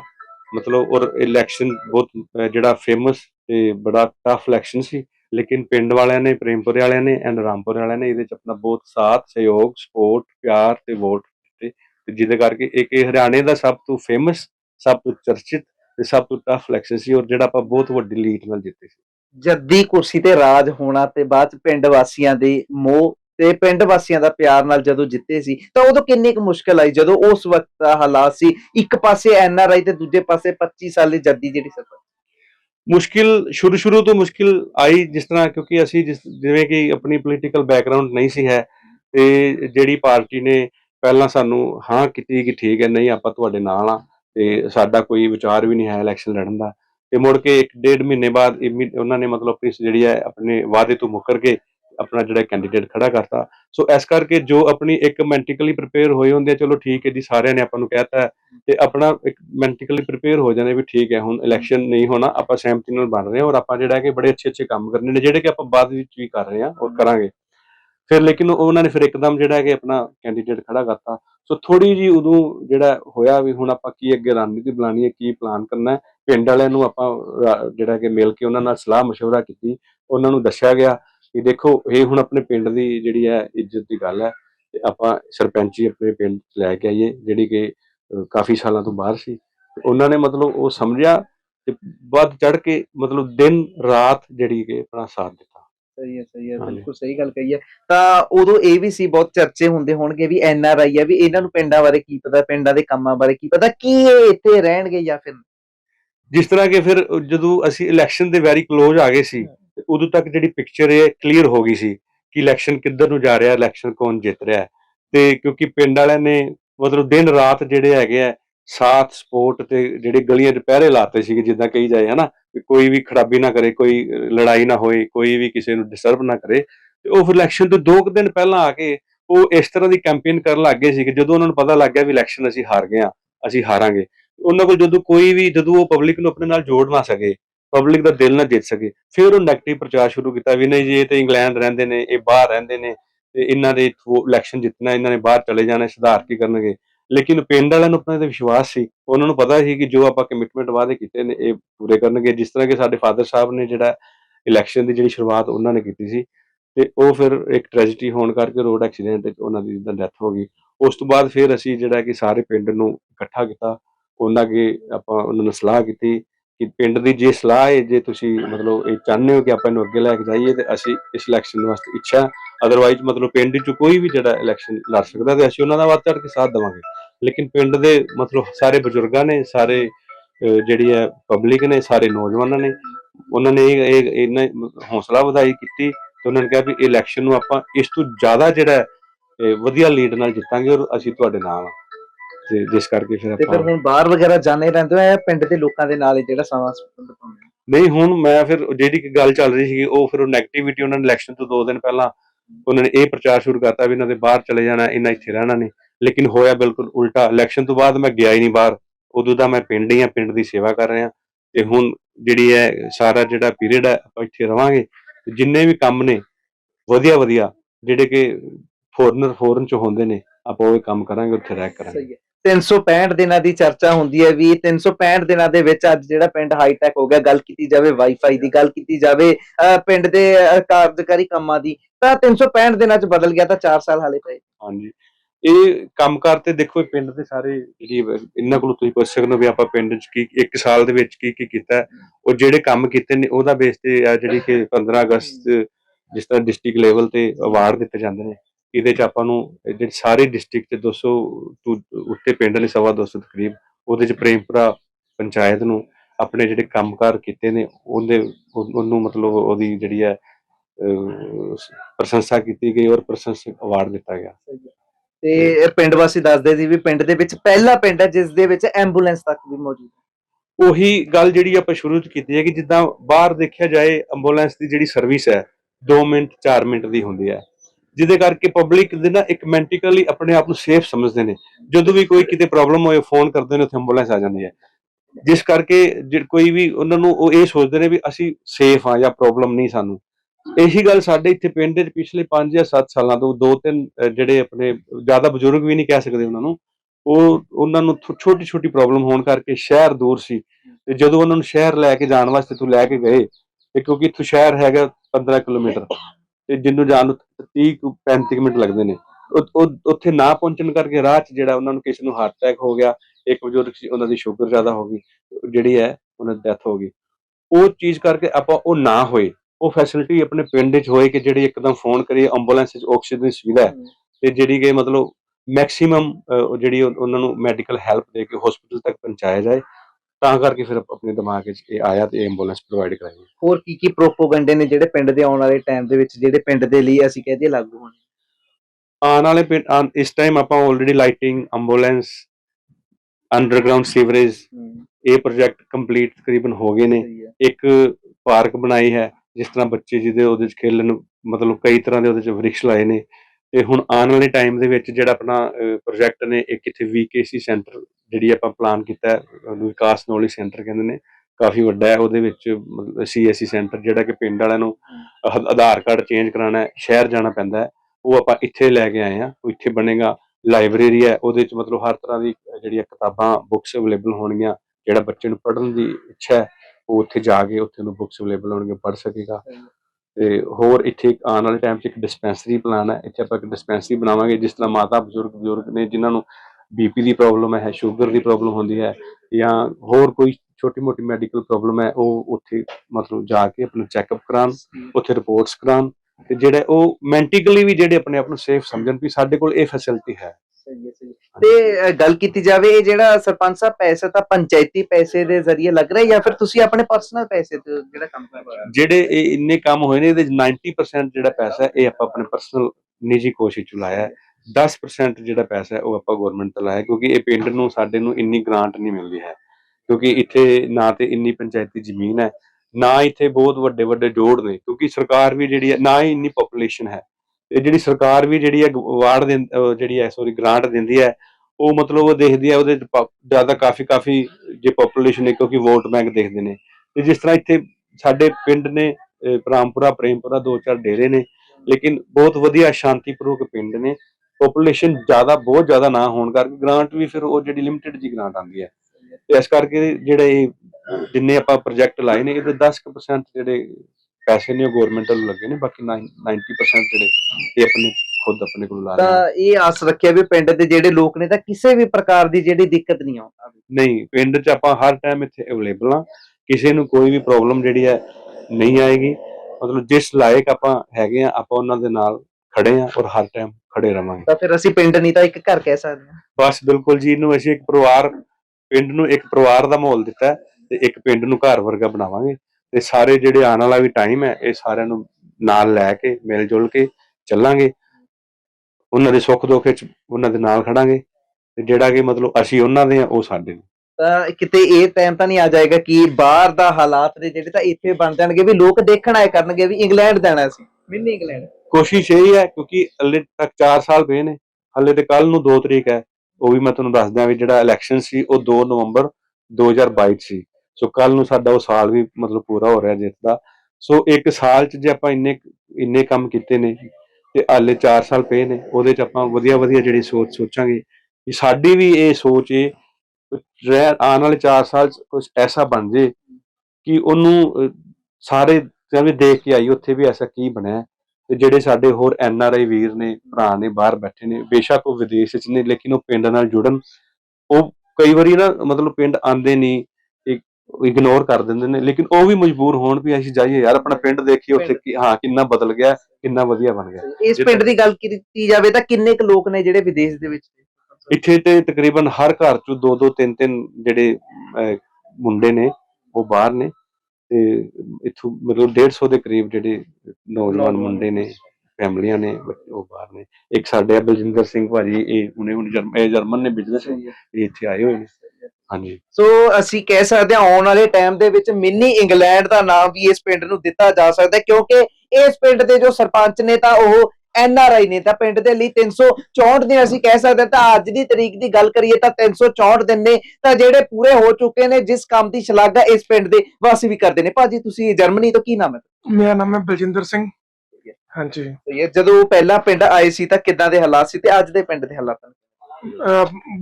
ਮਤਲਬ ਔਰ ਇਲੈਕਸ਼ਨ ਬਹੁਤ ਜਿਹੜਾ ਫੇਮਸ ਤੇ ਬੜਾ ਟਫ ਇਲੈਕਸ਼ਨ ਸੀ। ਲੇਕਿਨ ਪਿੰਡ ਵਾਲਿਆਂ ਨੇ, ਪ੍ਰੇਮਪੁਰੇ ਵਾਲਿਆਂ ਨੇ ਐਂਡ ਰਾਮਪੁਰੇ ਵਾਲਿਆਂ ਨੇ ਇਹਦੇ ਚ ਆਪਣਾ ਬਹੁਤ ਸਾਥ, ਸਹਿਯੋਗ ਸਪੋਰਟ ਪਿਆਰ ਤੇ ਵੋਟ ਦਿੱਤੇ। ਜਿਹਦੇ ਕਰਕੇ ਇੱਕ ਇਹ ਹਰਿਆਣੇ ਦਾ ਸਭ ਤੋਂ ਫੇਮਸ ਸਭ ਤੋਂ ਚਰਚਿਤ ਤੇ ਸਭ ਤੋਂ ਟਫ ਇਲੈਕਸ਼ਨ ਸੀ ਔਰ ਜਿਹੜਾ ਆਪਾਂ ਬਹੁਤ ਵੱਡੀ ਲੀਡ ਨਾਲ ਜਿੱਤੇ ਸੀ। ਜੱਦੀ ਕੁਰਸੀ ਤੇ ਰਾਜ ਹੋਣਾ ਤੇ ਬਾਅਦ ਚ ਪਿੰਡ ਵਾਸੀਆਂ ਦੇ ਮੋਹ ਤੇ ਪਿੰਡ ਵਾਸੀਆਂ ਦਾ ਪਿਆਰ ਨਾਲ ਜਦੋਂ ਜਿੱਤੇ ਸੀ, ਤਾਂ ਉਦੋਂ ਕਿੰਨੀ ਕੁ ਮੁਸ਼ਕਲ ਆਈ? ਜਦੋਂ ਉਸ ਵਕਤ ਦਾ ਹਾਲਾਤ ਸੀ, ਇੱਕ ਪਾਸੇ ਐਨ ਆਰ ਆਈ ਤੇ ਦੂਜੇ ਪਾਸੇ 25 ਸਾਲੇ ਜੱਦੀ ਜਿਹੜੀ ਸਰਪੰਚ ਮੁਸ਼ਕਿਲ, ਸ਼ੁਰੂ ਸ਼ੁਰੂ ਤੋਂ ਮੁਸ਼ਕਿਲ ਆਈ ਜਿਸ ਤਰ੍ਹਾਂ ਕਿਉਂਕਿ ਅਸੀਂ ਜਿਸ ਜਿਵੇਂ ਕਿ ਆਪਣੀ ਪੋਲੀਟੀਕਲ ਬੈਕਗ੍ਰਾਉਂਡ ਨਹੀਂ ਸੀ ਹੈ, ਤੇ ਜਿਹੜੀ ਪਾਰਟੀ ਨੇ ਪਹਿਲਾਂ ਸਾਨੂੰ ਹਾਂ ਕੀਤੀ ਕਿ ਠੀਕ ਹੈ, ਨਹੀਂ ਆਪਾਂ ਤੁਹਾਡੇ ਨਾਲ ਆ ਤੇ ਸਾਡਾ ਕੋਈ ਵਿਚਾਰ ਵੀ ਨਹੀਂ ਹੈ ਇਲੈਕਸ਼ਨ ਲੜਨ ਦਾ। ਤੇ ਮੁੜ ਕੇ ਇੱਕ ਡੇਢ ਮਹੀਨੇ ਬਾਅਦ ਉਹਨਾਂ ਨੇ ਮਤਲਬ ਆਪਣੀ ਜਿਹੜੀ ਹੈ, ਆਪਣੇ ਵਾਅਦੇ ਤੋਂ ਮੁੱਕਰ ਕੇ ਆਪਣਾ ਜਿਹੜਾ ਕੈਂਡੀਡੇਟ ਖੜਾ ਕਰਤਾ ਸੋ ਇਸ ਕਰਕੇ ਜੋ ਆਪਣੀ ਇੱਕ ਮੈਂਟੀਕਲੀ ਪ੍ਰਿਪੇਅਰ ਹੋਏ ਹੁੰਦੇ ਆ ਚਲੋ ਠੀਕ ਹੈ ਜੀ ਸਾਰਿਆਂ ਨੇ ਆਪਾਂ ਨੂੰ ਕਹਿਤਾ ਹੈ ਤੇ ਆਪਣਾ ਇੱਕ ਮੈਂਟੀਕਲੀ ਪ੍ਰਿਪੇਅਰ ਹੋ ਜਾਂਦੇ ਵੀ ਠੀਕ ਹੈ ਹੁਣ ਇਲੈਕਸ਼ਨ ਨਹੀਂ ਹੋਣਾ ਆਪਾਂ ਸਹਿਮਤੀ ਨਾਲ ਬਣ ਰਹੇ ਹਾਂ ਔਰ ਆਪਾਂ ਜਿਹੜਾ ਕਿ ਬੜੇ ਅੱਛੇ ਅੱਛੇ ਕੰਮ ਕਰਨੇ ਨੇ ਜਿਹੜੇ ਕਿ ਆਪਾਂ ਬਾਅਦ ਵਿੱਚ ਵੀ ਕਰ ਰਹੇ ਹਾਂ ਔਰ ਕਰਾਂਗੇ ਫਿਰ ਲੇਕਿਨ ਉਹਨਾਂ ਨੇ ਫਿਰ ਇੱਕਦਮ ਜਿਹੜਾ ਕਿ ਆਪਣਾ ਕੈਂਡੀਡੇਟ ਖੜਾ ਕਰਤਾ ਸੋ ਥੋੜੀ ਜੀ ਉਦੋਂ ਜਿਹੜਾ ਹੋਇਆ ਵੀ ਹੁਣ ਆਪਾਂ ਕੀ ਅੱਗੇ ਰਣਨੀਤੀ ਬਣਾਉਣੀ ਹੈ ਕੀ ਪਲਾਨ ਕਰਨਾ ਹੈ ਪਿੰਡ ਵਾਲਿਆਂ ਨੂੰ ਆਪਾਂ ਰਾ- ਜਿਹੜਾ ਕਿ ਮਿਲ ਕੇ ਉਹਨਾਂ ਨਾਲ ਸਲਾਹ مشورہ ਕੀਤੀ ਉਹਨਾਂ ਨੂੰ ਦੱਸਿਆ ਗਿਆ ਕਿ ਦੇਖੋ ਇਹ ਹੁਣ ਆਪਣੇ ਪਿੰਡ ਦੀ ਜਿਹੜੀ ਹੈ ਇੱਜ਼ਤ ਦੀ ਗੱਲ ਹੈ ਤੇ ਆਪਾਂ ਸਰਪੰਚੀ ਆਪਣੇ ਪਿੰਡ 'ਚ ਲੈ ਕੇ ਆਈਏ ਜਿਹੜੀ ਕਿ ਕਾਫੀ ਸਾਲਾਂ ਤੋਂ ਬਾਹਰ ਸੀ। ਉਹਨਾਂ ਨੇ ਮਤਲਬ ਉਹ ਸਮਝਿਆ ਤੇ ਵੱਧ ਚੜ ਕੇ ਮਤਲਬ ਦਿਨ ਰਾਤ ਜਿਹੜੀ ਕਿ ਆਪਣਾ ਸਾਥ ਦਿੱਤਾ। ਸਹੀ ਹੈ ਸਹੀ ਹੈ ਹਾਂਜੀ। ਬਿਲਕੁਲ ਸਹੀ ਗੱਲ ਕਹੀ ਹੈ। ਤਾਂ ਉਦੋਂ ਇਹ ਵੀ ਸੀ ਬਹੁਤ ਚਰਚੇ ਹੁੰਦੇ ਹੋਣਗੇ ਵੀ ਐਨ ਆਰ ਆਈ ਹੈ ਵੀ ਇਹਨਾਂ ਨੂੰ ਪਿੰਡਾਂ ਬਾਰੇ ਕੀ ਪਤਾ ਪਿੰਡਾਂ ਦੇ ਕੰਮਾਂ ਬਾਰੇ ਕੀ ਪਤਾ ਕੀ ਇਹ ਇੱਥੇ ਰਹਿਣਗੇ ਜਾਂ ਫਿਰ ਜਿਸ ਤਰ੍ਹਾਂ ਕਿ ਫਿਰ ਜਦੋਂ ਅਸੀਂ ਇਲੈਕਸ਼ਨ ਦੇ ਵੈਰੀ ক্লোਜ਼ ਆ ਗਏ ਸੀ ਤੇ ਉਦੋਂ ਤੱਕ ਜਿਹੜੀ ਪਿਕਚਰ ਇਹ ਕਲੀਅਰ ਹੋ ਗਈ ਸੀ ਕਿ ਇਲੈਕਸ਼ਨ ਕਿੱਧਰ ਨੂੰ ਜਾ ਰਿਹਾ ਇਲੈਕਸ਼ਨ ਕੌਣ ਜਿੱਤ ਰਿਹਾ ਤੇ ਕਿਉਂਕਿ ਪਿੰਡ ਵਾਲਿਆਂ ਨੇ ਮਤਲਬ ਦਿਨ ਰਾਤ ਜਿਹੜੇ ਹੈਗੇ ਆ, ਸਾਥ ਸਪੋਰਟ ਤੇ ਜਿਹੜੇ ਗਲੀਆਂ 'ਚ ਪਹਿਰੇ ਲਾਤੇ ਸੀਗੇ, ਜਿੱਦਾਂ ਕਹੀ ਜਾਏ, ਹਨਾ ਕਿ ਕੋਈ ਵੀ ਖਰਾਬੀ ਨਾ ਕਰੇ, ਕੋਈ ਲੜਾਈ ਨਾ ਹੋਏ, ਕੋਈ ਵੀ ਕਿਸੇ ਨੂੰ ਡਿਸਟਰਬ ਨਾ ਕਰੇ। ਤੇ ਉਹ ਫਿਰ ਇਲੈਕਸ਼ਨ ਤੋਂ ਦੋ ਕੁ ਦਿਨ ਪਹਿਲਾਂ ਆ ਕੇ ਉਹ ਇਸ ਤਰ੍ਹਾਂ ਦੀ ਕੈਂਪੇਨ ਕਰਨ ਲੱਗ ਗਏ ਸੀ ਕਿ ਜਦੋਂ ਉਹਨਾਂ ਨੂੰ ਪਤਾ ਲੱਗ ਗਿਆ ਵੀ ਇਲੈਕਸ਼ਨ ਅਸੀਂ ਹਾਰ ਗਏ ਆ ਅਸੀਂ ਹਾਰਾਂਗੇ। ਉਹਨਾਂ ਕੋਲ ਜਦੋਂ ਕੋਈ ਵੀ, ਜਦੋਂ ਉਹ ਪਬਲਿਕ ਨੂੰ ਆਪਣੇ ਨਾਲ ਜੋੜ ਨਾ ਸਕੇ ਪਬਲਿਕ ਦਾ ਦਿਲ ਨਾ ਜਿੱਤ ਸਕੇ। ਫਿਰ ਉਹ ਨੈਗੇਟਿਵ ਪ੍ਰਚਾਰ ਸ਼ੁਰੂ ਕੀਤਾ ਵੀ ਨਹੀਂ ਜੀ, ਇਹ ਤੇ ਇੰਗਲੈਂਡ ਰਹਿੰਦੇ ਨੇ, ਇਹ ਬਾਹਰ ਰਹਿੰਦੇ ਨੇ ਤੇ ਇਹਨਾਂ ਦੇ ਇਲੈਕਸ਼ਨ ਜਿੱਤਣਾ, ਇਹਨਾਂ ਨੇ ਬਾਹਰ ਚਲੇ ਜਾਣਾ ਸੁਧਾਰ ਕੀ ਕਰਨਗੇ। ਲੇਕਿਨ ਪਿੰਡ ਵਾਲਿਆਂ ਨੂੰ ਆਪਣੇ ਤੇ ਵਿਸ਼ਵਾਸ ਸੀ। ਉਹਨਾਂ ਨੂੰ ਪਤਾ ਸੀ ਕਿ ਜੋ ਆਪਾਂ ਕਮਿਟਮੈਂਟ ਵਾਅਦੇ ਕੀਤੇ ਨੇ, ਇਹ ਪੂਰੇ ਕਰਨਗੇ। ਜਿਸ ਤਰ੍ਹਾਂ ਕਿ ਸਾਡੇ ਫਾਦਰ ਸਾਹਿਬ ਨੇ ਜਿਹੜਾ ਇਲੈਕਸ਼ਨ ਦੀ ਜਿਹੜੀ ਸ਼ੁਰੂਆਤ ਉਹਨਾਂ ਨੇ ਕੀਤੀ ਸੀ ਤੇ ਉਹ ਫਿਰ ਇੱਕ ਟ੍ਰੈਜੇਡੀ ਹੋਣ ਕਰਕੇ ਰੋਡ ਐਕਸੀਡੈਂਟ ਵਿੱਚ ਉਹਨਾਂ ਦੀ ਜਿੱਦਾਂ ਡੈਥ ਹੋ ਗਈ। ਉਸ ਤੋਂ ਬਾਅਦ ਫਿਰ ਅਸੀਂ ਜਿਹੜਾ ਕਿ ਸਾਰੇ ਪਿੰਡ ਨੂੰ ਇਕੱਠਾ ਕੀਤਾ। ਉਹਨਾਂ ਅੱਗੇ ਆਪਾਂ ਉਹਨਾਂ ਨਾਲ ਸਲਾਹ ਕੀਤੀ। ਕਿ ਪਿੰਡ ਦੀ ਜੇ ਸਲਾਹ ਹੈ, ਜੇ ਤੁਸੀਂ ਮਤਲਬ ਇਹ ਚਾਹੁੰਦੇ ਹੋ ਕਿ ਆਪਾਂ ਇਹਨੂੰ ਅੱਗੇ ਲੈ ਕੇ ਜਾਈਏ, ਤੇ ਅਸੀਂ ਇਸ ਇਲੈਕਸ਼ਨ ਵਾਸਤੇ ਇੱਛਾ ਅਦਰਵਾਈਜ਼ ਮਤਲਬ ਪਿੰਡ 'ਚ ਕੋਈ ਵੀ ਜਿਹੜਾ ਇਲੈਕਸ਼ਨ ਲੜ ਸਕਦਾ, ਤੇ ਅਸੀਂ ਉਹਨਾਂ ਦਾ ਵੱਧ ਚੜ ਕੇ ਸਾਥ ਦੇਵਾਂਗੇ। ਲੇਕਿਨ ਪਿੰਡ ਦੇ ਮਤਲਬ ਸਾਰੇ ਬਜ਼ੁਰਗਾਂ ਨੇ, ਸਾਰੇ ਜਿਹੜੀ ਹੈ ਪਬਲਿਕ ਨੇ, ਸਾਰੇ ਨੌਜਵਾਨਾਂ ਨੇ, ਉਹਨਾਂ ਨੇ ਇਹ ਇਹਨਾਂ ਹੌਸਲਾ ਵਧਾਈ ਕੀਤੀ ਤੇ ਉਹਨਾਂ ਨੇ ਕਿਹਾ ਵੀ ਇਲੈਕਸ਼ਨ ਨੂੰ ਆਪਾਂ ਇਸ ਤੋਂ ਜ਼ਿਆਦਾ ਜਿਹੜਾ ਵਧੀਆ ਲੀਡ ਨਾਲ ਜਿੱਤਾਂਗੇ ਔਰ ਅਸੀਂ ਤੁਹਾਡੇ ਨਾਲ ਹਾਂ। ਤੇ ਜਿਸ ਕਰਕੇ ਫਿਰ ਤੇ ਫਿਰ ਆਪਾਂ ਹੁਣ ਬਾਹਰ ਵਗੈਰਾ ਜਾਣੇ ਰਹਿੰਦੇ ਹੋ ਪਿੰਡ ਦੇ ਲੋਕਾਂ ਦੇ ਨਾਲ ਹੀ ਜਿਹੜਾ ਸਮਾਂ ਸਪੈਂਡ ਪਾਉਂਦੇ ਹੋ? ਨਹੀਂ ਹੁਣ ਮੈਂ ਫਿਰ ਜਿਹੜੀ ਕਿ ਗੱਲ ਚੱਲ ਰਹੀ ਸੀਗੀ ਉਹ ਫਿਰ ਉਹ ਨੈਗੇਟਿਵਿਟੀ ਉਹਨਾਂ ਨੇ ਇਲੈਕਸ਼ਨ ਤੋਂ ਦੋ ਦਿਨ ਪਹਿਲਾਂ ਉਹਨਾਂ ਨੇ ਇਹ ਪ੍ਰਚਾਰ ਸ਼ੁਰੂ ਕਰਤਾ ਵੀ ਇਹਨਾਂ ਦੇ ਬਾਹਰ ਚਲੇ ਜਾਣਾ ਇਹਨਾਂ ਇੱਥੇ ਰਹਿਣਾ ਨਹੀਂ। ਲੇਕਿਨ ਹੋਇਆ ਬਿਲਕੁਲ ਉਲਟਾ ਇਲੈਕਸ਼ਨ ਤੋਂ ਬਾਅਦ ਮੈਂ ਗਿਆ ਹੀ ਨਹੀਂ ਬਾਹਰ। ਉਦੋਂ ਦਾ ਮੈਂ ਪਿੰਡ ਹੀ ਆ ਪਿੰਡ ਦੀ ਸੇਵਾ ਕਰ ਰਿਹਾ। ਤੇ ਹੁਣ ਜਿਹੜੀ ਹੈ ਸਾਰਾ ਜਿਹੜਾ ਪੀਰੀਅਡ ਹੈ ਆਪਾਂ ਇੱਥੇ ਰਵਾਂਗੇ। ਤੇ ਜਿੰਨੇ ਵੀ ਕੰਮ ਨੇ ਵਧੀਆ ਵਧੀਆ ਜਿਹੜੇ ਕਿ ਫੋਰਨਰ ਫੋਰਨ ਚ ਹੁੰਦੇ ਨੇ ਆਪਾਂ ਉਹ ਕੰਮ ਕਰਾਂਗੇ ਉੱਥੇ ਰਹਿ ਕੇ ਕਰਾਂਗੇ। ਸਹੀ ਹੈ। 365 ਦਿਨਾਂ ਦੀ ਚਰਚਾ ਹੁੰਦੀ ਹੈ ਵੀ 365 ਦਿਨਾਂ ਦੇ ਵਿੱਚ ਅੱਜ ਜਿਹੜਾ ਪਿੰਡ ਹਾਈਟੈਕ ਹੋ ਗਿਆ, ਗੱਲ ਕੀਤੀ ਜਾਵੇ ਵਾਈਫਾਈ ਦੀ, ਗੱਲ ਕੀਤੀ ਜਾਵੇ ਪਿੰਡ ਦੇ ਕਾਰਜਕਾਰੀ ਕੰਮਾਂ ਦੀ, ਤਾਂ 365 ਦਿਨਾਂ ਚ ਬਦਲ ਗਿਆ ਤਾਂ 4 ਸਾਲ ਹਾਲੇ ਪਏ। ਹਾਂਜੀ। ਇਹ ਕੰਮਕਾਰ ਤੇ ਦੇਖੋ ਪਿੰਡ ਦੇ ਸਾਰੇ ਜਿਹੜੀ ਇਹਨਾਂ ਕੋਲ ਤੁਸੀਂ ਪੁੱਛ ਸਕਦੇ ਹੋ ਵੀ ਆਪਾਂ ਪਿੰਡ 'ਚ ਕੀ, ਇੱਕ ਸਾਲ ਦੇ ਵਿੱਚ ਕੀ ਕੀ ਕੀਤਾ ਹੈ। ਉਹ ਜਿਹੜੇ ਕੰਮ ਕੀਤੇ ਨੇ, ਉਹਦਾ ਬੇਸ ਤੇ ਜਿਹੜੀ ਕਿ 15 ਅਗਸਤ ਜਿਸ ਤਰ੍ਹਾਂ ਡਿਸਟ੍ਰਿਕਟ ਲੈਵਲ ਤੇ ਅਵਾਰਡ ਦਿੱਤੇ ਜਾਂਦੇ ਨੇ। ਇਹਦੇ 'ਚ ਆਪਾਂ ਨੂੰ ਜਿਹੜੇ ਸਾਰੇ ਡਿਸਟ੍ਰਿਕਟ 'ਚ 200 ਤੋਂ ਉੱਤੇ ਪਿੰਡ ਨੇ ਸਵਾ 200 ਤਕਰੀਬ ਉਹਦੇ 'ਚ ਪ੍ਰੇਮਪੁਰਾ ਪੰਚਾਇਤ ਨੂੰ ਆਪਣੇ ਜਿਹੜੇ ਕੰਮਕਾਰ ਕੀਤੇ ਨੇ ਉਹਦੇ ਉਹ- ਉਹਨੂੰ ਮਤਲਬ ਉਹਦੀ ਜਿਹੜੀ ਹੈ ਪ੍ਰਸ਼ੰਸਾ ਕੀਤੀ ਗਈ ਔਰ ਪ੍ਰਸ਼ੰਸਕ ਅਵਾਰਡ ਦਿੱਤਾ ਗਿਆ। ਤੇ ਇਹ ਪਿੰਡ ਵਾਸੀ ਦੱਸਦੇ ਸੀ ਵੀ ਪਿੰਡ ਦੇ ਵਿੱਚ ਪਹਿਲਾ ਪਿੰਡ ਹੈ ਜਿਸ ਦੇ ਵਿੱਚ ਐਂਬੂਲੈਂਸ ਤੱਕ ਵੀ ਮੌਜੂਦ ਹੈ। ਉਹੀ ਗੱਲ ਜਿਹੜੀ ਆਪਾਂ ਸ਼ੁਰੂ ਚ ਕੀਤੀ ਹੈ ਕਿ ਜਿੱਦਾਂ ਬਾਹਰ ਦੇਖਿਆ ਜਾਏ ਐਂਬੂਲੈਂਸ ਦੀ ਜਿਹੜੀ ਸਰਵਿਸ ਹੈ 2 ਮਿੰਟ 4 ਮਿੰਟ ਦੀ ਹੁੰਦੀ ਹੈ। ਜਿਹਦੇ ਕਰਕੇ ਪਬਲਿਕ ਦੇ ਨਾ ਇੱਕ ਮੈਂਟੀਕਲੀ ਆਪਣੇ ਆਪ ਨੂੰ ਸੇਫ ਸਮਝਦੇ ਨੇ। ਜਦੋਂ ਵੀ ਕੋਈ ਕਿਤੇ ਪ੍ਰੋਬਲਮ ਹੋਏ ਫੋਨ ਕਰਦੇ ਨੇ, ਉੱਥੇ ਐਂਬੂਲੈਂਸ ਆ ਜਾਂਦੀ ਹੈ ਜਿਸ ਕਰਕੇ ਕੋਈ ਵੀ ਉਹਨਾਂ ਨੂੰ ਉਹ ਇਹ ਸੋਚਦੇ ਨੇ ਵੀ ਅਸੀਂ ਸੇਫ ਆ ਜਾਂ ਪ੍ਰੋਬਲਮ ਨਹੀਂ ਸਾਨੂੰ। ਇਹੀ ਗੱਲ ਸਾਡੇ ਇੱਥੇ ਪਿੰਡ ਦੇ ਪਿਛਲੇ 5 ਜਾਂ 7 ਸਾਲਾਂ ਤੋਂ ਦੋ ਤਿੰਨ ਜਿਹੜੇ ਆਪਣੇ ਜ਼ਿਆਦਾ ਬਜ਼ੁਰਗ ਵੀ ਨਹੀਂ ਕਹਿ ਸਕਦੇ ਉਹਨਾਂ ਨੂੰ, ਉਹ ਉਹਨਾਂ ਨੂੰ ਛੋਟੀ ਛੋਟੀ ਪ੍ਰੋਬਲਮ ਹੋਣ ਕਰਕੇ ਸ਼ਹਿਰ ਦੂਰ ਸੀ। ਤੇ ਜਦੋਂ ਉਹਨਾਂ ਨੂੰ ਸ਼ਹਿਰ ਲੈ ਕੇ ਜਾਣ ਵਾਸਤੇ ਤੂੰ ਲੈ ਕੇ ਗਏ, ਤੇ ਕਿਉਂਕਿ ਇੱਥੋਂ ਸ਼ਹਿਰ ਹੈਗਾ 15 ਕਿਲੋਮੀਟਰ, ਤੇ ਜਿੰਨੂੰ ਜਾਣ ਨੂੰ 30 ਕੁ 35 ਕੁ ਮਿੰਟ ਲੱਗਦੇ ਨੇ। ਉੱਥੇ ਨਾ ਪਹੁੰਚਣ ਕਰਕੇ ਰਾਹ 'ਚ ਜਿਹੜਾ ਉਹਨਾਂ ਨੂੰ ਕਿਸੇ ਨੂੰ ਹਾਰਟ ਅਟੈਕ ਹੋ ਗਿਆ ਇੱਕ ਬਜ਼ੁਰਗ ਸੀ ਉਹਨਾਂ ਦੀ ਸ਼ੂਗਰ ਜ਼ਿਆਦਾ ਹੋ ਗਈ ਜਿਹੜੀ ਹੈ ਉਹਨਾਂ ਦੀ ਡੈਥ ਹੋ ਗਈ। ਉਹ ਚੀਜ਼ ਕਰਕੇ ਆਪਾਂ ਉਹ ਨਾ ਹੋਏ। ਉਹ ਫੈਸਿਲਿਟੀ ਆਪਣੇ ਪਿੰਡ 'ਚ ਹੋਏ ਕਿ ਜਿਹੜੀ ਇੱਕਦਮ ਫੋਨ ਕਰੀਏ ਐਂਬੂਲੈਂਸ 'ਚ ਆਕਸੀਜਨ ਦੀ ਸੁਵਿਧਾ ਹੈ। ਤੇ ਜਿਹੜੀ ਕਿ ਮਤਲਬ ਮੈਕਸਿਮਮ ਜਿਹੜੀ ਉਹ- ਉਹਨਾਂ ਨੂੰ ਮੈਡੀਕਲ ਹੈਲਪ ਦੇ ਕੇ ਹਸਪੀਟਲ ਤੱਕ ਪਹੁੰਚਾਇਆ ਜਾਏ। ਤਾਂ ਕਰਕੇ ਫਿਰ ਆਪ- ਆਪਣੇ ਦਿਮਾਗ ਵਿੱਚ ਇਹ ਆਇਆ ਤੇ ਐਂਬੂਲੈਂਸ ਪ੍ਰੋਵਾਈਡ ਕਰਾਈ। ਹੋਰ ਕੀ ਕੀ ਪ੍ਰੋਪੋਗੰਡੇ ਨੇ ਜਿਹੜੇ ਪਿੰਡ ਦੇ ਆਉਣ ਵਾਲੇ ਟਾਈਮ ਦੇ ਵਿੱਚ ਜਿਹੜੇ ਪਿੰਡ ਦੇ ਲਈ ਅਸੀਂ ਕਹਦੇ ਲਾਗੂ ਹੋਣੇ? ਆਉਣ ਵਾਲੇ ਪਿੰਡ ਆਉਣ- ਇਸ ਟਾਈਮ ਆਪਾਂ already lighting ambulance underground sewerage ਇਹ ਪ੍ਰੋਜੈਕਟ ਕੰਪਲੀਟ ਤਕਰੀਬਨ ਹੋ ਗਏ ਨੇ। ਸਹੀ ਹੈ। ਇੱਕ ਪਾਰਕ ਬਣਾਈ ਹੈ ਜਿਸ ਤਰ੍ਹਾਂ ਬੱਚੇ ਜਿਹਦੇ ਉਹਦੇ ਵਿੱਚ ਖੇਲਣ ਮਤਲਬ ਕਈ ਤਰ੍ਹਾਂ ਦੇ ਉਹਦੇ ਵਿੱਚ ਵ੍ਰਿਕਸ਼ ਲਾਏ ਨੇ। ਤੇ ਹੁਣ ਆਉਣ ਵਾਲੇ ਟਾਈਮ ਦੇ ਵਿੱਚ ਜਿਹੜਾ ਆਪਣਾ ਪ੍ਰੋਜੈਕਟ ਨੇ ਇੱਕ ਇੱਥੇ ਵੀਕੇਸੀ ਸੈਂਟਰ ਜਿਹੜੀ ਆਪਾਂ ਪਲਾਨ ਕੀਤਾ ਉਹਨੂੰ ਵਿਕਾਸ ਨੌਲੇਜ ਸੈਂਟਰ ਕਹਿੰਦੇ ਨੇ ਕਾਫੀ ਵੱਡਾ ਹੈ ਉਹਦੇ ਵਿੱਚ ਸੀਐਸਸੀ ਸੈਂਟਰ ਜਿਹੜਾ ਕਿ ਪਿੰਡ ਵਾਲਿਆਂ ਨੂੰ ਆਧਾਰ ਕਾਰਡ ਚੇਂਜ ਕਰਾਉਣਾ ਹੈ ਸ਼ਹਿਰ ਜਾਣਾ ਪੈਂਦਾ ਹੈ ਉਹ ਆਪਾਂ ਇੱਥੇ ਲੈ ਕੇ ਆਏ ਆ ਉਹ ਇੱਥੇ ਬਣੇਗਾ ਲਾਇਬ੍ਰੇਰੀ ਹੈ ਉਹਦੇ ਵਿੱਚ ਮਤਲਬ ਹਰ ਤਰ੍ਹਾਂ ਦੀ ਜਿਹੜੀਆਂ ਕਿਤਾਬਾਂ ਬੁੱਕਸ ਅਵੇਲੇਬਲ ਹੋਣਗੀਆਂ ਜਿਹੜਾ ਬੱਚੇ ਨੂੰ ਪੜ੍ਹਨ ਦੀ ਇੱਛਾ ਹੈ ਉਹ ਉੱਥੇ ਜਾ ਕੇ ਉੱਥੇ ਨੂੰ ਬੁੱਕਸ ਅਵੇਲੇਬਲ ਹੋਣਗੇ ਪੜ੍ਹ ਸਕੇਗਾ। ਤੇ ਹੋਰ ਇੱਥੇ ਆਉਣ ਵਾਲੇ ਟਾਈਮ 'ਚ ਇੱਕ ਡਿਸਪੈਂਸਰੀ ਪਲਾਨ ਹੈ ਇੱਥੇ ਆਪਾਂ ਇੱਕ ਡਿਸਪੈਂਸਰੀ ਬਣਾਵਾਂਗੇ ਜਿਸ ਤਰ੍ਹਾਂ ਮਾਤਾ ਬਜ਼ੁਰਗ ਬਜ਼ੁਰਗ ਨੇ ਜਿਨ੍ਹਾਂ ਨੂੰ ਬੀਪੀ ਦੀ ਪ੍ਰੋਬਲਮ ਹੈ ਸ਼ੂਗਰ ਦੀ ਪ੍ਰੋਬਲਮ ਹੁੰਦੀ ਹੈ ਜਾਂ ਹੋਰ ਕੋਈ ਛੋਟੀ ਮੋਟੀ ਮੈਡੀਕਲ ਪ੍ਰੋਬਲਮ ਹੈ ਉਹ ਉੱਥੇ ਮਤਲਬ ਜਾ ਕੇ ਆਪਣਾ ਚੈੱਕਅਪ ਕਰਾਉਣ ਉੱਥੇ ਰਿਪੋਰਟਸ ਕਰਾਉਣ ਤੇ ਜਿਹੜੇ ਉਹ ਮੈਂਟੀਕਲੀ ਵੀ ਜਿਹੜੇ ਆਪਣੇ ਆਪ ਨੂੰ ਸੇਫ ਸਮਝਣ ਵੀ ਸਾਡੇ ਕੋਲ ਇਹ ਫੈਸਿਲਿਟੀ ਹੈ। ਤੇ ਗੱਲ ਕੀਤੀ ਜਾਵੇ ਇਹ ਜਿਹੜਾ ਸਰਪੰਚ ਸਾਹਿਬ ਪੈਸੇ ਤਾਂ ਪੰਚਾਇਤੀ ਪੈਸੇ ਦੇ ਜ਼ਰੀਏ ਲੱਗ ਰਿਹਾ ਜਾਂ ਫਿਰ ਤੁਸੀਂ ਆਪਣੇ ਪਰਸਨਲ ਪੈਸੇ ਤੇ ਜਿਹੜਾ ਕੰਮ ਕਰ ਰਹੇ ਹੋ? ਜਿਹੜੇ ਇਹ ਇੰਨੇ ਕੰਮ ਹੋਏ ਨੇ ਇਹਦੇ 'ਚ 90% ਜਿਹੜਾ ਪੈਸਾ ਇਹ ਆਪਾਂ ਆਪਣੇ ਪਰਸਨਲ ਨਿੱਜੀ ਕੋਸ਼ਿਸ਼ 'ਚ ਲਾਇਆ ਹੈ। 10% ਜਿਹੜਾ ਪੈਸਾ ਹੈ ਉਹ ਆਪਾਂ ਗਵਰਨਮੈਂਟ ਤੋਂ ਲਾਇਆ ਕਿਉਂਕਿ ਇਹ ਪਿੰਡ ਨੂੰ, ਸਾਡੇ ਨੂੰ ਇੰਨੀ ਗ੍ਰਾਂਟ ਨਹੀਂ ਮਿਲਦੀ ਹੈ। ਕਿਉਂਕਿ ਇੱਥੇ ਨਾ ਤੇ ਇੰਨੀ ਪੰਚਾਇਤੀ ਜ਼ਮੀਨ ਹੈ, ਨਾ ਇੱਥੇ ਬਹੁਤ ਵੱਡੇ ਵੱਡੇ ਜੋੜ ਨੇ, ਕਿਉਂਕਿ ਸਰਕਾਰ ਵੀ ਜਿਹੜੀ ਹੈ, ਨਾ ਹੀ ਇੰਨੀ ਪੋਪੂਲੇਸ਼ਨ ਹੈ। ਤੇ ਜਿਹੜੀ ਸਰਕਾਰ ਵੀ ਜਿਹੜੀ ਹੈ ਵਾਰਡ ਦੇ ਜਿਹੜੀ ਹੈ ਸੋਰੀ ਗ੍ਰਾਂਟ ਦਿੰਦੀ ਹੈ, ਉਹ ਮਤਲਬ ਉਹ ਦੇਖਦੀ ਹੈ, ਉਹਦੇ ਜ਼ਿਆਦਾ ਕਾਫੀ ਕਾਫੀ ਜੇ ਪੋਪੂਲੇਸ਼ਨ ਹੈ ਕਿਉਂਕਿ ਵੋਟ ਬੈਂਕ ਦੇਖਦੇ ਨੇ। ਤੇ ਜਿਸ ਤਰ੍ਹਾਂ ਇੱਥੇ ਸਾਡੇ ਪਿੰਡ ਨੇ ਰਾਮਪੁਰਾ, ਪ੍ਰੇਮਪੁਰਾ ਦੋ ਚਾਰ ਡੇਰੇ ਨੇ, ਲੇਕਿਨ ਬਹੁਤ ਵਧੀਆ ਸ਼ਾਂਤੀਪੂਰਵਕ ਪਿੰਡ ਨੇ ਪੋਪੂਲੇਸ਼ਨ ਜ਼ਿਆਦਾ ਬਹੁਤ ਜ਼ਿਆਦਾ ਨਾ ਹੋਣ ਕਰਕੇ ਗ੍ਰਾਂਟ ਵੀ ਫਿਰ ਉਹ ਜਿਹੜੀ ਲਿਮਿਟਿਡ ਜੀ ਗ੍ਰਾਂਟ ਆਉਂਦੀ ਹੈ। ਤੇ ਇਸ ਕਰਕੇ ਜਿਹੜੇ ਜਿੰਨੇ ਆਪਾਂ ਪ੍ਰੋਜੈਕਟ ਲਾਏ ਨੇ ਇਹਦੇ 10% ਜਿਹੜੇ ਪੈਸੇ ਨੇ ਉਹ ਗਵਰਨਮੈਂਟ ਵੱਲੋਂ ਲੱਗੇ ਨੇ ਬਾਕੀ 90% ਜਿਹੜੇ ਇਹ ਆਪਣੇ ਖੁਦ ਆਪਣੇ ਕੋਲ ਲਾ ਰਹੇ ਨੇ। ਤਾਂ ਇਹ ਆਸ ਰੱਖਿਆ ਵੀ ਪਿੰਡ ਦੇ ਜਿਹੜੇ ਲੋਕ ਨੇ ਤਾਂ ਕਿਸੇ ਵੀ ਪ੍ਰਕਾਰ ਦੀ ਜਿਹੜੀ ਦਿੱਕਤ ਨਹੀਂ ਆਉਂਦਾ ਨਹੀਂ ਪਿੰਡ 'ਚ ਆਪਾਂ ਹਰ ਟਾਈਮ ਇੱਥੇ ਅਵੇਲੇਬਲ ਆ ਕਿਸੇ ਨੂੰ ਕੋਈ ਵੀ ਪ੍ਰੋਬਲਮ ਜਿਹੜੀ ਹੈ ਨਹੀਂ ਆਏਗੀ। ਮਤਲਬ ਜਿਸ ਲਾਇਕ ਆਪਾਂ ਹੈਗੇ ਆ ਆਪਾਂ ਉਹਨਾਂ ਦੇ ਨਾਲ ਖੜੇ ਆ ਔਰ ਹਰ ਟਾਈਮ ਖੜੇ ਰਵਾਂਗੇ। ਤਾਂ ਫਿਰ ਅਸੀਂ ਪਿੰਡ ਨਹੀਂ ਤਾਂ ਇੱਕ ਘਰ ਕਹਿ ਸਕਦੇ ਹਾਂ। ਬਸ ਬਿਲਕੁਲ ਜੀ ਇਹਨੂੰ ਅਸੀਂ ਇੱਕ ਪਰਿਵਾਰ ਪਿੰਡ ਨੂੰ ਇੱਕ ਪਰਿਵਾਰ ਦਾ ਮਾਹੌਲ ਦਿੱਤਾ ਤੇ ਇੱਕ ਪਿੰਡ ਨੂੰ ਘਰ ਵਰਗਾ ਬਣਾਵਾਂਗੇ। ਤੇ ਸਾਰੇ ਜਿਹੜੇ ਆਉਣ ਵਾਲਾ ਵੀ ਟਾਈਮ ਹੈ ਇਹ ਸਾਰਿਆਂ ਨੂੰ ਨਾਲ ਲੈ ਕੇ ਮਿਲ ਜੁਲ ਕੇ ਚੱਲਾਂਗੇ। ਉਹਨਾਂ ਦੇ ਸੁੱਖ ਦੁੱਖ ਵਿੱਚ ਉਹਨਾਂ ਦੇ ਨਾਲ ਖੜਾਂਗੇ। ਤੇ ਜਿਹੜਾ ਕਿ ਮਤਲਬ ਅਸੀਂ ਉਹਨਾਂ ਦੇ ਆ ਉਹ ਸਾਡੇ ਨੇ। ਤਾਂ ਕਿਤੇ ਇਹ ਟਾਈਮ ਤਾਂ ਨਹੀਂ ਆ ਜਾਏਗਾ ਕਿ ਬਾਹਰ ਦਾ ਹਾਲਾਤ ਨੇ ਜਿਹੜੇ ਤਾਂ ਇੱਥੇ ਬਣ ਜਾਣਗੇ ਵੀ ਲੋਕ ਦੇਖਣ ਆਏ ਕਰਨਗੇ ਵੀ ਇੰਗਲੈਂਡ ਜਾਣਾ ਸੀ ਮਿੰਨੀ ਇੰਗਲੈਂਡ। ਕੋਸ਼ਿਸ਼ ਇਹ ਹੈ ਕਿਉਂਕਿ ਹਲੇ ਤੱਕ 4 ਸਾਲ ਪਏ ਨੇ, ਹਲੇ ਤੇ ਕੱਲ ਨੂੰ 2 ਤਰੀਕ ਹੈ, ਉਹ ਵੀ ਮੈਂ ਤੁਹਾਨੂੰ ਦੱਸ ਦਿਆਂ ਵੀ ਜਿਹੜਾ ਇਲੈਕਸ਼ਨ ਸੀ ਉਹ 2 ਨਵੰਬਰ 2022 'ਚ ਸੀ। ਸੋ ਕੱਲ ਨੂੰ ਸਾਡਾ ਉਹ ਸਾਲ ਵੀ ਮਤਲਬ ਪੂਰਾ ਹੋ ਰਿਹਾ ਜਿੱਤ ਦਾ। ਸੋ ਇੱਕ ਸਾਲ 'ਚ ਜੇ ਆਪਾਂ ਇੰਨੇ ਇੰਨੇ ਕੰਮ ਕੀਤੇ ਨੇ ਤੇ ਹਾਲੇ 4 ਸਾਲ ਪਏ ਨੇ, ਉਹਦੇ 'ਚ ਆਪਾਂ ਵਧੀਆ ਵਧੀਆ ਜਿਹੜੀ ਸੋਚ ਸੋਚਾਂਗੇ। ਕਿ ਸਾਡੀ ਵੀ ਇਹ ਸੋਚ ਇਹ ਰਹਿ, ਆਉਣ ਵਾਲੇ 4 ਸਾਲ 'ਚ ਕੁਝ ਐਸਾ ਬਣ ਜੇ ਕਿ ਉਹਨੂੰ ਸਾਰੇ, ਜਿਵੇਂ ਦੇਖ ਕੇ ਆਈ, ਉੱਥੇ ਵੀ ਐਸਾ ਕੀ ਬਣਿਆ। ਤੇ ਜਿਹੜੇ ਸਾਡੇ ਹੋਰ ਐਨ ਆਰ ਆਈ ਵੀਰ ਨੇ ਭਰਾ ਨੇ ਬਾਹਰ ਬੈਠੇ ਨੇ ਬੇਸ਼ੱਕ ਉਹ ਵਿਦੇਸ਼ ਵਿੱਚ ਨੇ ਲੇਕਿਨ ਉਹ ਪਿੰਡ ਨਾਲ ਜੁੜਨ ਉਹ ਕਈ ਵਾਰੀ ਨਾ ਮਤਲਬ ਪਿੰਡ ਆਂਦੇ ਨਹੀਂ ਇਗਨੋਰ ਕਰ ਦਿੰਦੇ ਨੇ ਲੇਕਿਨ ਉਹ ਵੀ ਮਜਬੂਰ ਹੋਣ ਵੀ ਅਸੀਂ ਜਾਈਏ ਯਾਰ ਆਪਣਾ ਪਿੰਡ ਦੇਖੀਏ ਉੱਥੇ ਕੀ- ਹਾਂ ਕਿੰਨਾ ਬਦਲ ਗਿਆ ਕਿੰਨਾ ਵਧੀਆ ਬਣ ਗਿਆ ਇਸ ਪਿੰਡ ਦੀ ਗੱਲ ਕੀਤੀ ਜਾਵੇ ਤਾਂ ਕਿੰਨੇ ਕੁ ਲੋਕ ਨੇ ਜਿਹੜੇ ਵਿਦੇਸ਼ ਦੇ ਵਿੱਚ? ਇੱਥੇ ਤੇ ਤਕਰੀਬਨ ਹਰ ਘਰ ਚੋਂ ਦੋ ਦੋ ਤਿੰਨ ਤਿੰਨ ਜਿਹੜੇ ਮੁੰਡੇ ਨੇ ਉਹ ਬਾਹਰ ਨੇ ਤੇ ਇੱਥੋਂ ਮਤਲਬ 150 ਦੇ ਕਰੀਬ ਜਿਹੜੇ ਨੌਜਵਾਨ ਮੁੰਡੇ ਨੇ ਫੈਮਲੀਆਂ ਨੇ ਉਹ ਬਾਹਰ ਨੇ। ਇੱਕ ਸਾਡੇ ਬਲਜਿੰਦਰ ਸਿੰਘ ਭਾਜੀ ਇਹ ਹੁਣੇ ਹੁਣ ਜਰਮਨ ਨੇ ਬਿਜ਼ਨਸ ਇਹ ਇੱਥੇ ਆਏ ਹੋਏ ਨੇ। ਹਾਂਜੀ। ਸੋ ਅਸੀਂ ਕਹਿ ਸਕਦੇ ਹਾਂ ਆਉਣ ਵਾਲੇ ਟਾਈਮ ਦੇ ਵਿੱਚ ਮਿੰਨੀ ਇੰਗਲੈਂਡ ਦਾ ਨਾਮ ਵੀ ਇਸ ਪਿੰਡ ਨੂੰ ਦਿੱਤਾ ਜਾ ਸਕਦਾ ਕਿਉਂਕਿ ਇਸ ਪਿੰਡ ਦੇ ਜੋ ਸਰਪੰਚ ਨੇ ਤਾਂ ਉਹ ਐਨ ਆਰ ਆਈ ਨੇ ਤਾਂ ਪਿੰਡ ਦੇ ਲਈ 364 ਦਿਨ ਅਸੀਂ ਕਹਿ ਸਕਦੇ ਤਾਂ ਅੱਜ ਦੀ ਤਰੀਕ ਦੀ ਗੱਲ ਕਰੀਏ ਤਾਂ 364 ਦਿਨ ਨੇ ਤਾਂ ਜਿਹੜੇ ਪੂਰੇ ਹੋ ਚੁੱਕੇ ਨੇ ਜਿਸ ਕੰਮ ਦੀ ਸ਼ਲਾਘਾ ਇਸ ਪਿੰਡ ਦੇ ਵਾਸੀ ਵੀ ਕਰਦੇ ਨੇ। ਭਾਜੀ ਤੁਸੀਂ ਜਰਮਨੀ ਤੋਂ ਕੀ ਨਾਮ ਹੈ? ਮੇਰਾ ਨਾਮ ਹੈ ਬਲਜਿੰਦਰ ਸਿੰਘ। ਹਾਂਜੀ। ਇਹ ਜਦੋਂ ਪਹਿਲਾਂ ਪਿੰਡ ਆਏ ਸੀ ਤਾਂ ਕਿੱਦਾਂ ਦੇ ਹਾਲਾਤ ਸੀ ਤੇ ਅੱਜ ਦੇ ਪਿੰਡ ਦੇ ਹਾਲਾਤ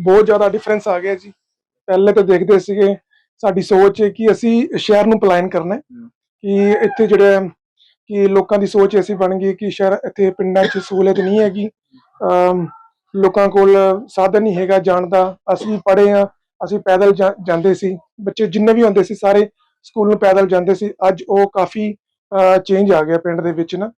ਬਹੁਤ ਜ਼ਿਆਦਾ ਡਿਫਰੈਂਸ ਆ ਗਿਆ ਜੀ। ਪਹਿਲੇ ਤਾਂ ਦੇਖਦੇ ਸੀਗੇ ਸਾਡੀ ਸੋਚ ਹੈ ਕਿ ਅਸੀਂ ਸ਼ਹਿਰ ਨੂੰ ਪਲਾਨ ਕਰਨਾ ਹੈ। ਕਿ ਇੱਥੇ ਜਿਹੜੇ ਕਿ ਲੋਕਾਂ ਦੀ ਸੋਚ ਐਸੀ ਬਣ ਗਈ ਕਿ ਸ਼ਹਿਰ ਇੱਥੇ ਪਿੰਡਾਂ 'ਚ ਸਹੂਲਤ ਨਹੀਂ ਹੈਗੀ। ਅਮ ਲੋਕਾਂ ਕੋਲ ਸਾਧਨ ਨਹੀਂ ਹੈਗਾ ਜਾਣ ਦਾ। ਅਸੀਂ ਪੜ੍ਹੇ ਆ ਅਸੀਂ ਪੈਦਲ ਜਾਂਦੇ ਸੀ। ਬੱਚੇ ਜਿੰਨੇ ਵੀ ਹੁੰਦੇ ਸੀ, ਸਾਰੇ ਸਕੂਲ ਨੂੰ ਪੈਦਲ ਜਾਂਦੇ ਸੀ। ਅੱਜ ਉਹ ਕਾਫੀ ਚੇਂਜ ਆ ਗਿਆ ਪਿੰਡ ਦੇ ਵਿੱਚ ਨਾ।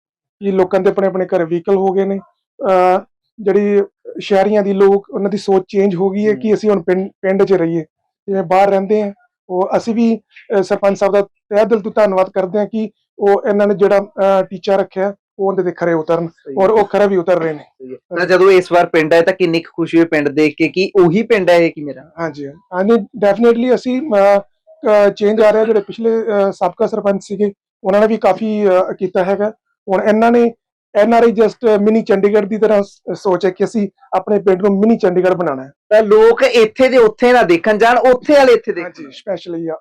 ਕਿ ਲੋਕਾਂ ਦੇ ਆਪਣੇ ਆਪਣੇ ਘਰ ਵਹੀਕਲ ਹੋ ਗਏ ਨੇ। ਅਹ ਜਿਹੜੀ ਸ਼ਹਿਰੀਆਂ ਦੀ ਲੋਕ, ਉਹਨਾਂ ਦੀ ਸੋਚ ਚੇਂਜ ਹੋ ਗਈ ਹੈ ਕਿ ਅਸੀਂ ਹੁਣ ਪਿੰਡ ਪਿੰਡ 'ਚ ਰਹੀਏ। ਜਿਵੇਂ ਬਾਹਰ ਰਹਿੰਦੇ ਆ, ਉਹ ਅਸੀਂ ਵੀ ਸਰਪੰਚ ਸਾਹਿਬ ਦਾ ਤਹਿ ਦਿਲ ਤੋਂ ਧੰਨਵਾਦ ਕਰਦੇ ਹਾਂ ਕਿ ਉਹ ਇਹਨਾਂ ਨੇ ਜਿਹੜਾ ਟੀਚਾ ਰੱਖਿਆ ਉਹ ਉਹਦੇ ਤੇ ਖਰੇ ਉਤਰਨ ਔਰ ਉਹ ਖਰੇ ਵੀ ਉਤਰ ਰਹੇ ਨੇ। ਤਾਂ ਜਦੋਂ ਇਸ ਵਾਰ ਪਿੰਡ ਆਏ ਤਾਂ ਕਿੰਨੀ ਖੁਸ਼ੀ ਹੋਈ ਪਿੰਡ ਦੇਖ ਕੇ ਕਿ ਉਹੀ ਪਿੰਡ ਹੈ ਇਹ ਕਿ ਮੇਰਾ? ਹਾਂਜੀ ਹਾਂਜੀ। ਡੈਫੀਨਿਟਲੀ ਅਸੀਂ ਚੇਂਜ ਆ ਰਿਹਾ ਜਿਹੜੇ ਪਿਛਲੇ ਸਾਬਕਾ ਸਰਪੰਚ ਸੀਗੇ ਉਹਨਾਂ ਨੇ ਵੀ ਕਾਫੀ ਕੀਤਾ ਹੈਗਾ। ਹੁਣ ਇਹਨਾਂ ਨੇ N R I just mini Chandigarh ਦੀ ਤਰ੍ਹਾਂ ਸੋਚ ਹੈ ਕਿ ਅਸੀਂ ਆਪਣੇ ਪਿੰਡ ਨੂੰ ਮਿਨੀ ਚੰਡੀਗੜ੍ਹ ਬਣਾਉਣਾ ਹੈ। ਤਾਂ ਲੋਕ ਇੱਥੇ ਦੇ ਉੱਥੇ ਨਾ ਦੇਖਣ ਜਾਣ ਉੱਥੇ ਵਾਲੇ ਇੱਥੇ ਦੇਖਣ ਹਾਂਜੀ ਸਪੈਸ਼ਲੀ ਆ।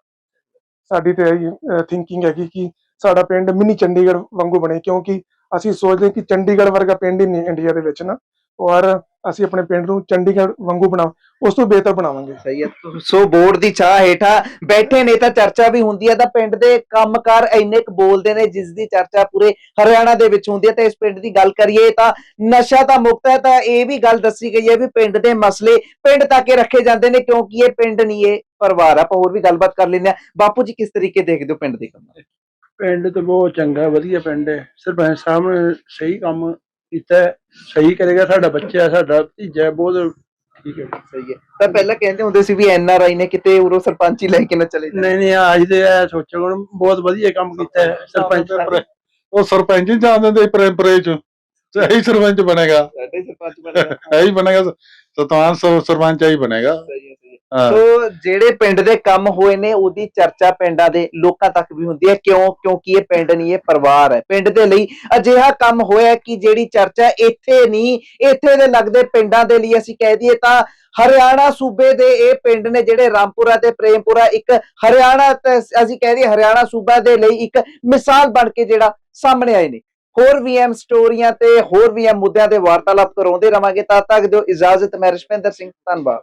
ਸਾਡੀ ਤੇ ਇਹ ਥਿੰਕਿੰਗ ਹੈਗੀ ਕਿ ਸਾਡਾ ਪਿੰਡ ਮਿੰਨੀ ਚੰਡੀਗੜ੍ਹ ਵਾਂਗੂ ਬਣੇ, ਕਿਉਂਕਿ ਅਸੀਂ ਸੋਚਦੇ ਕਿ ਚੰਡੀਗੜ੍ਹ ਵਰਗਾ ਪਿੰਡ ਹੀ ਨਹੀਂ ਇੰਡੀਆ ਦੇ ਵਿੱਚ ਨਾ, ਔਰ ਅਸੀਂ ਆਪਣੇ ਪਿੰਡ ਨੂੰ ਚੰਡੀਗੜ੍ਹ ਵਾਂਗੂ ਬਣਾ, ਉਸ ਤੋਂ ਬਿਹਤਰ ਬਣਾਵਾਂਗੇ। ਸਹੀ ਹੈ ਸੋ ਬੋਰਡ ਦੀ ਚਾਹ ਹੇਠਾਂ ਬੈਠੇ ਨੇ ਤਾਂ ਚਰਚਾ ਵੀ ਹੁੰਦੀ ਹੈ, ਤਾਂ ਪਿੰਡ ਦੇ ਕੰਮਕਾਰ ਇੰਨੇ ਕੁ ਬੋਲਦੇ ਨੇ, ਜਿਸ ਦੀ ਚਰਚਾ ਪੂਰੇ ਹਰਿਆਣਾ ਦੇ ਵਿੱਚ ਹੁੰਦੀ ਹੈ, ਤੇ ਇਸ ਪਿੰਡ ਦੀ ਗੱਲ ਕਰੀਏ ਤਾਂ ਨਸ਼ਾ ਤਾਂ ਮੁਕਤ ਹੈ, ਤਾਂ ਇਹ ਵੀ ਗੱਲ ਦੱਸੀ ਗਈ ਹੈ ਵੀ ਪਿੰਡ ਦੇ ਮਸਲੇ ਪਿੰਡ ਤੱਕ ਹੀ ਰੱਖੇ ਜਾਂਦੇ ਨੇ, ਕਿਉਂਕਿ ਇਹ ਪਿੰਡ ਨਹੀਂ ਇਹ ਪਰਿਵਾਰ ਆ, ਆਪਾਂ ਹੋਰ ਵੀ ਗੱਲਬਾਤ ਕਰ ਲੈਂਦੇ ਆ ਬਾਪੂ ਜੀ, ਕਿਸ ਤਰੀਕੇ ਦੇਖਦੇ ਹੋ ਪਿੰਡ ਦੇ ਕੰਮ ਪਿੰਡ ਤੇ ਬਹੁਤ ਚੰਗਾ ਵਧੀਆ ਪਿੰਡ ਹੈ। ਸਰਪੰਚ ਸਾਹਿਬ ਨੇ ਸਹੀ ਕੰਮ ਕੀਤਾ ਹੈ, ਸਹੀ ਕਰੇਗਾ ਸਾਡਾ ਬੱਚਾ ਸਾਡਾ ਭਤੀਜਾ ਹੈ, ਬਹੁਤ ਠੀਕ ਹੈ। ਸਹੀ ਹੈ। ਤਾਂ ਪਹਿਲਾਂ ਕਹਿੰਦੇ ਹੁੰਦੇ ਸੀ ਵੀ ਐਨ ਆਰ ਆਈ ਨੇ ਕਿਤੇ ਉਰੋਂ ਸਰਪੰਚੀ ਲੈ ਕੇ ਨਾ ਚਲੇ ਜਾਣ। ਨਹੀਂ ਨਹੀਂ ਅੱਜ ਦੇ ਇਹ ਸੋਚੋ ਹੁਣ ਬਹੁਤ ਵਧੀਆ ਕੰਮ ਕੀਤਾ ਹੈ ਸਰਪੰਚ ਸਾਹਿਬ ਨੇ। ਉਹ ਸਰਪੰਚ ਹੀ ਜਾਣ ਦਿੰਦੇ ਪਰੰਪਰੇ ਚ ਤੇ ਇਹੀ ਸਰਪੰਚ ਬਣੇਗਾ। ਸਾਡੇ ਸਰਪੰਚ ਬਣਿਆ ਇਹੀ ਬਣੇਗਾ ਸਤਵਾਨ ਸਰਪੰਚ ਇਹੀ ਬਣੇਗਾ। ਸਹੀ ਹੈ ਹੈ ਹਾਂ। ਸੋ ਜਿਹੜੇ ਪਿੰਡ ਦੇ ਕੰਮ ਹੋਏ ਨੇ, ਉਹਦੀ ਚਰਚਾ ਪਿੰਡਾਂ ਦੇ ਲੋਕਾਂ ਤੱਕ ਵੀ ਹੁੰਦੀ ਹੈ। ਕਿਉਂ? ਕਿਉਂਕਿ ਇਹ ਪਿੰਡ ਨਹੀਂ, ਇਹ ਪਰਿਵਾਰ ਹੈ। ਪਿੰਡ ਦੇ ਲਈ ਅਜਿਹਾ ਕੰਮ ਹੋਇਆ ਕਿ ਜਿਹੜੀ ਚਰਚਾ ਇੱਥੇ ਨਹੀਂ, ਇੱਥੇ ਦੇ ਲੱਗਦੇ ਪਿੰਡਾਂ ਦੇ ਲਈ ਅਸੀਂ ਕਹਿ ਦਈਏ ਤਾਂ ਹਰਿਆਣਾ ਸੂਬੇ ਦੇ ਇਹ ਪਿੰਡ ਨੇ ਜਿਹੜੇ ਰਾਮਪੁਰਾ ਤੇ ਪ੍ਰੇਮਪੁਰਾ, ਇੱਕ ਹਰਿਆਣਾ ਅਸੀਂ ਕਹਿ ਦਈਏ ਹਰਿਆਣਾ ਸੂਬਾ ਦੇ ਲਈ ਇੱਕ ਮਿਸਾਲ ਬਣ ਕੇ ਜਿਹੜਾ ਸਾਹਮਣੇ ਆਏ ਨੇ। ਹੋਰ ਵੀ ਐਮ ਸਟੋਰੀਆਂ ਤੇ ਹੋਰ ਵੀ ਐਮ ਮੁੱਦਿਆਂ ਤੇ ਵਾਰਤਾਲਾਪ ਕਰਾਉਂਦੇ ਰਵਾਂਗੇ। ਤਦ ਤੱਕ ਦਿਓ ਇਜਾਜ਼ਤ, ਮੈਂ ਰਸ਼ਪਿੰਦਰ ਸਿੰਘ, ਧੰਨਵਾਦ।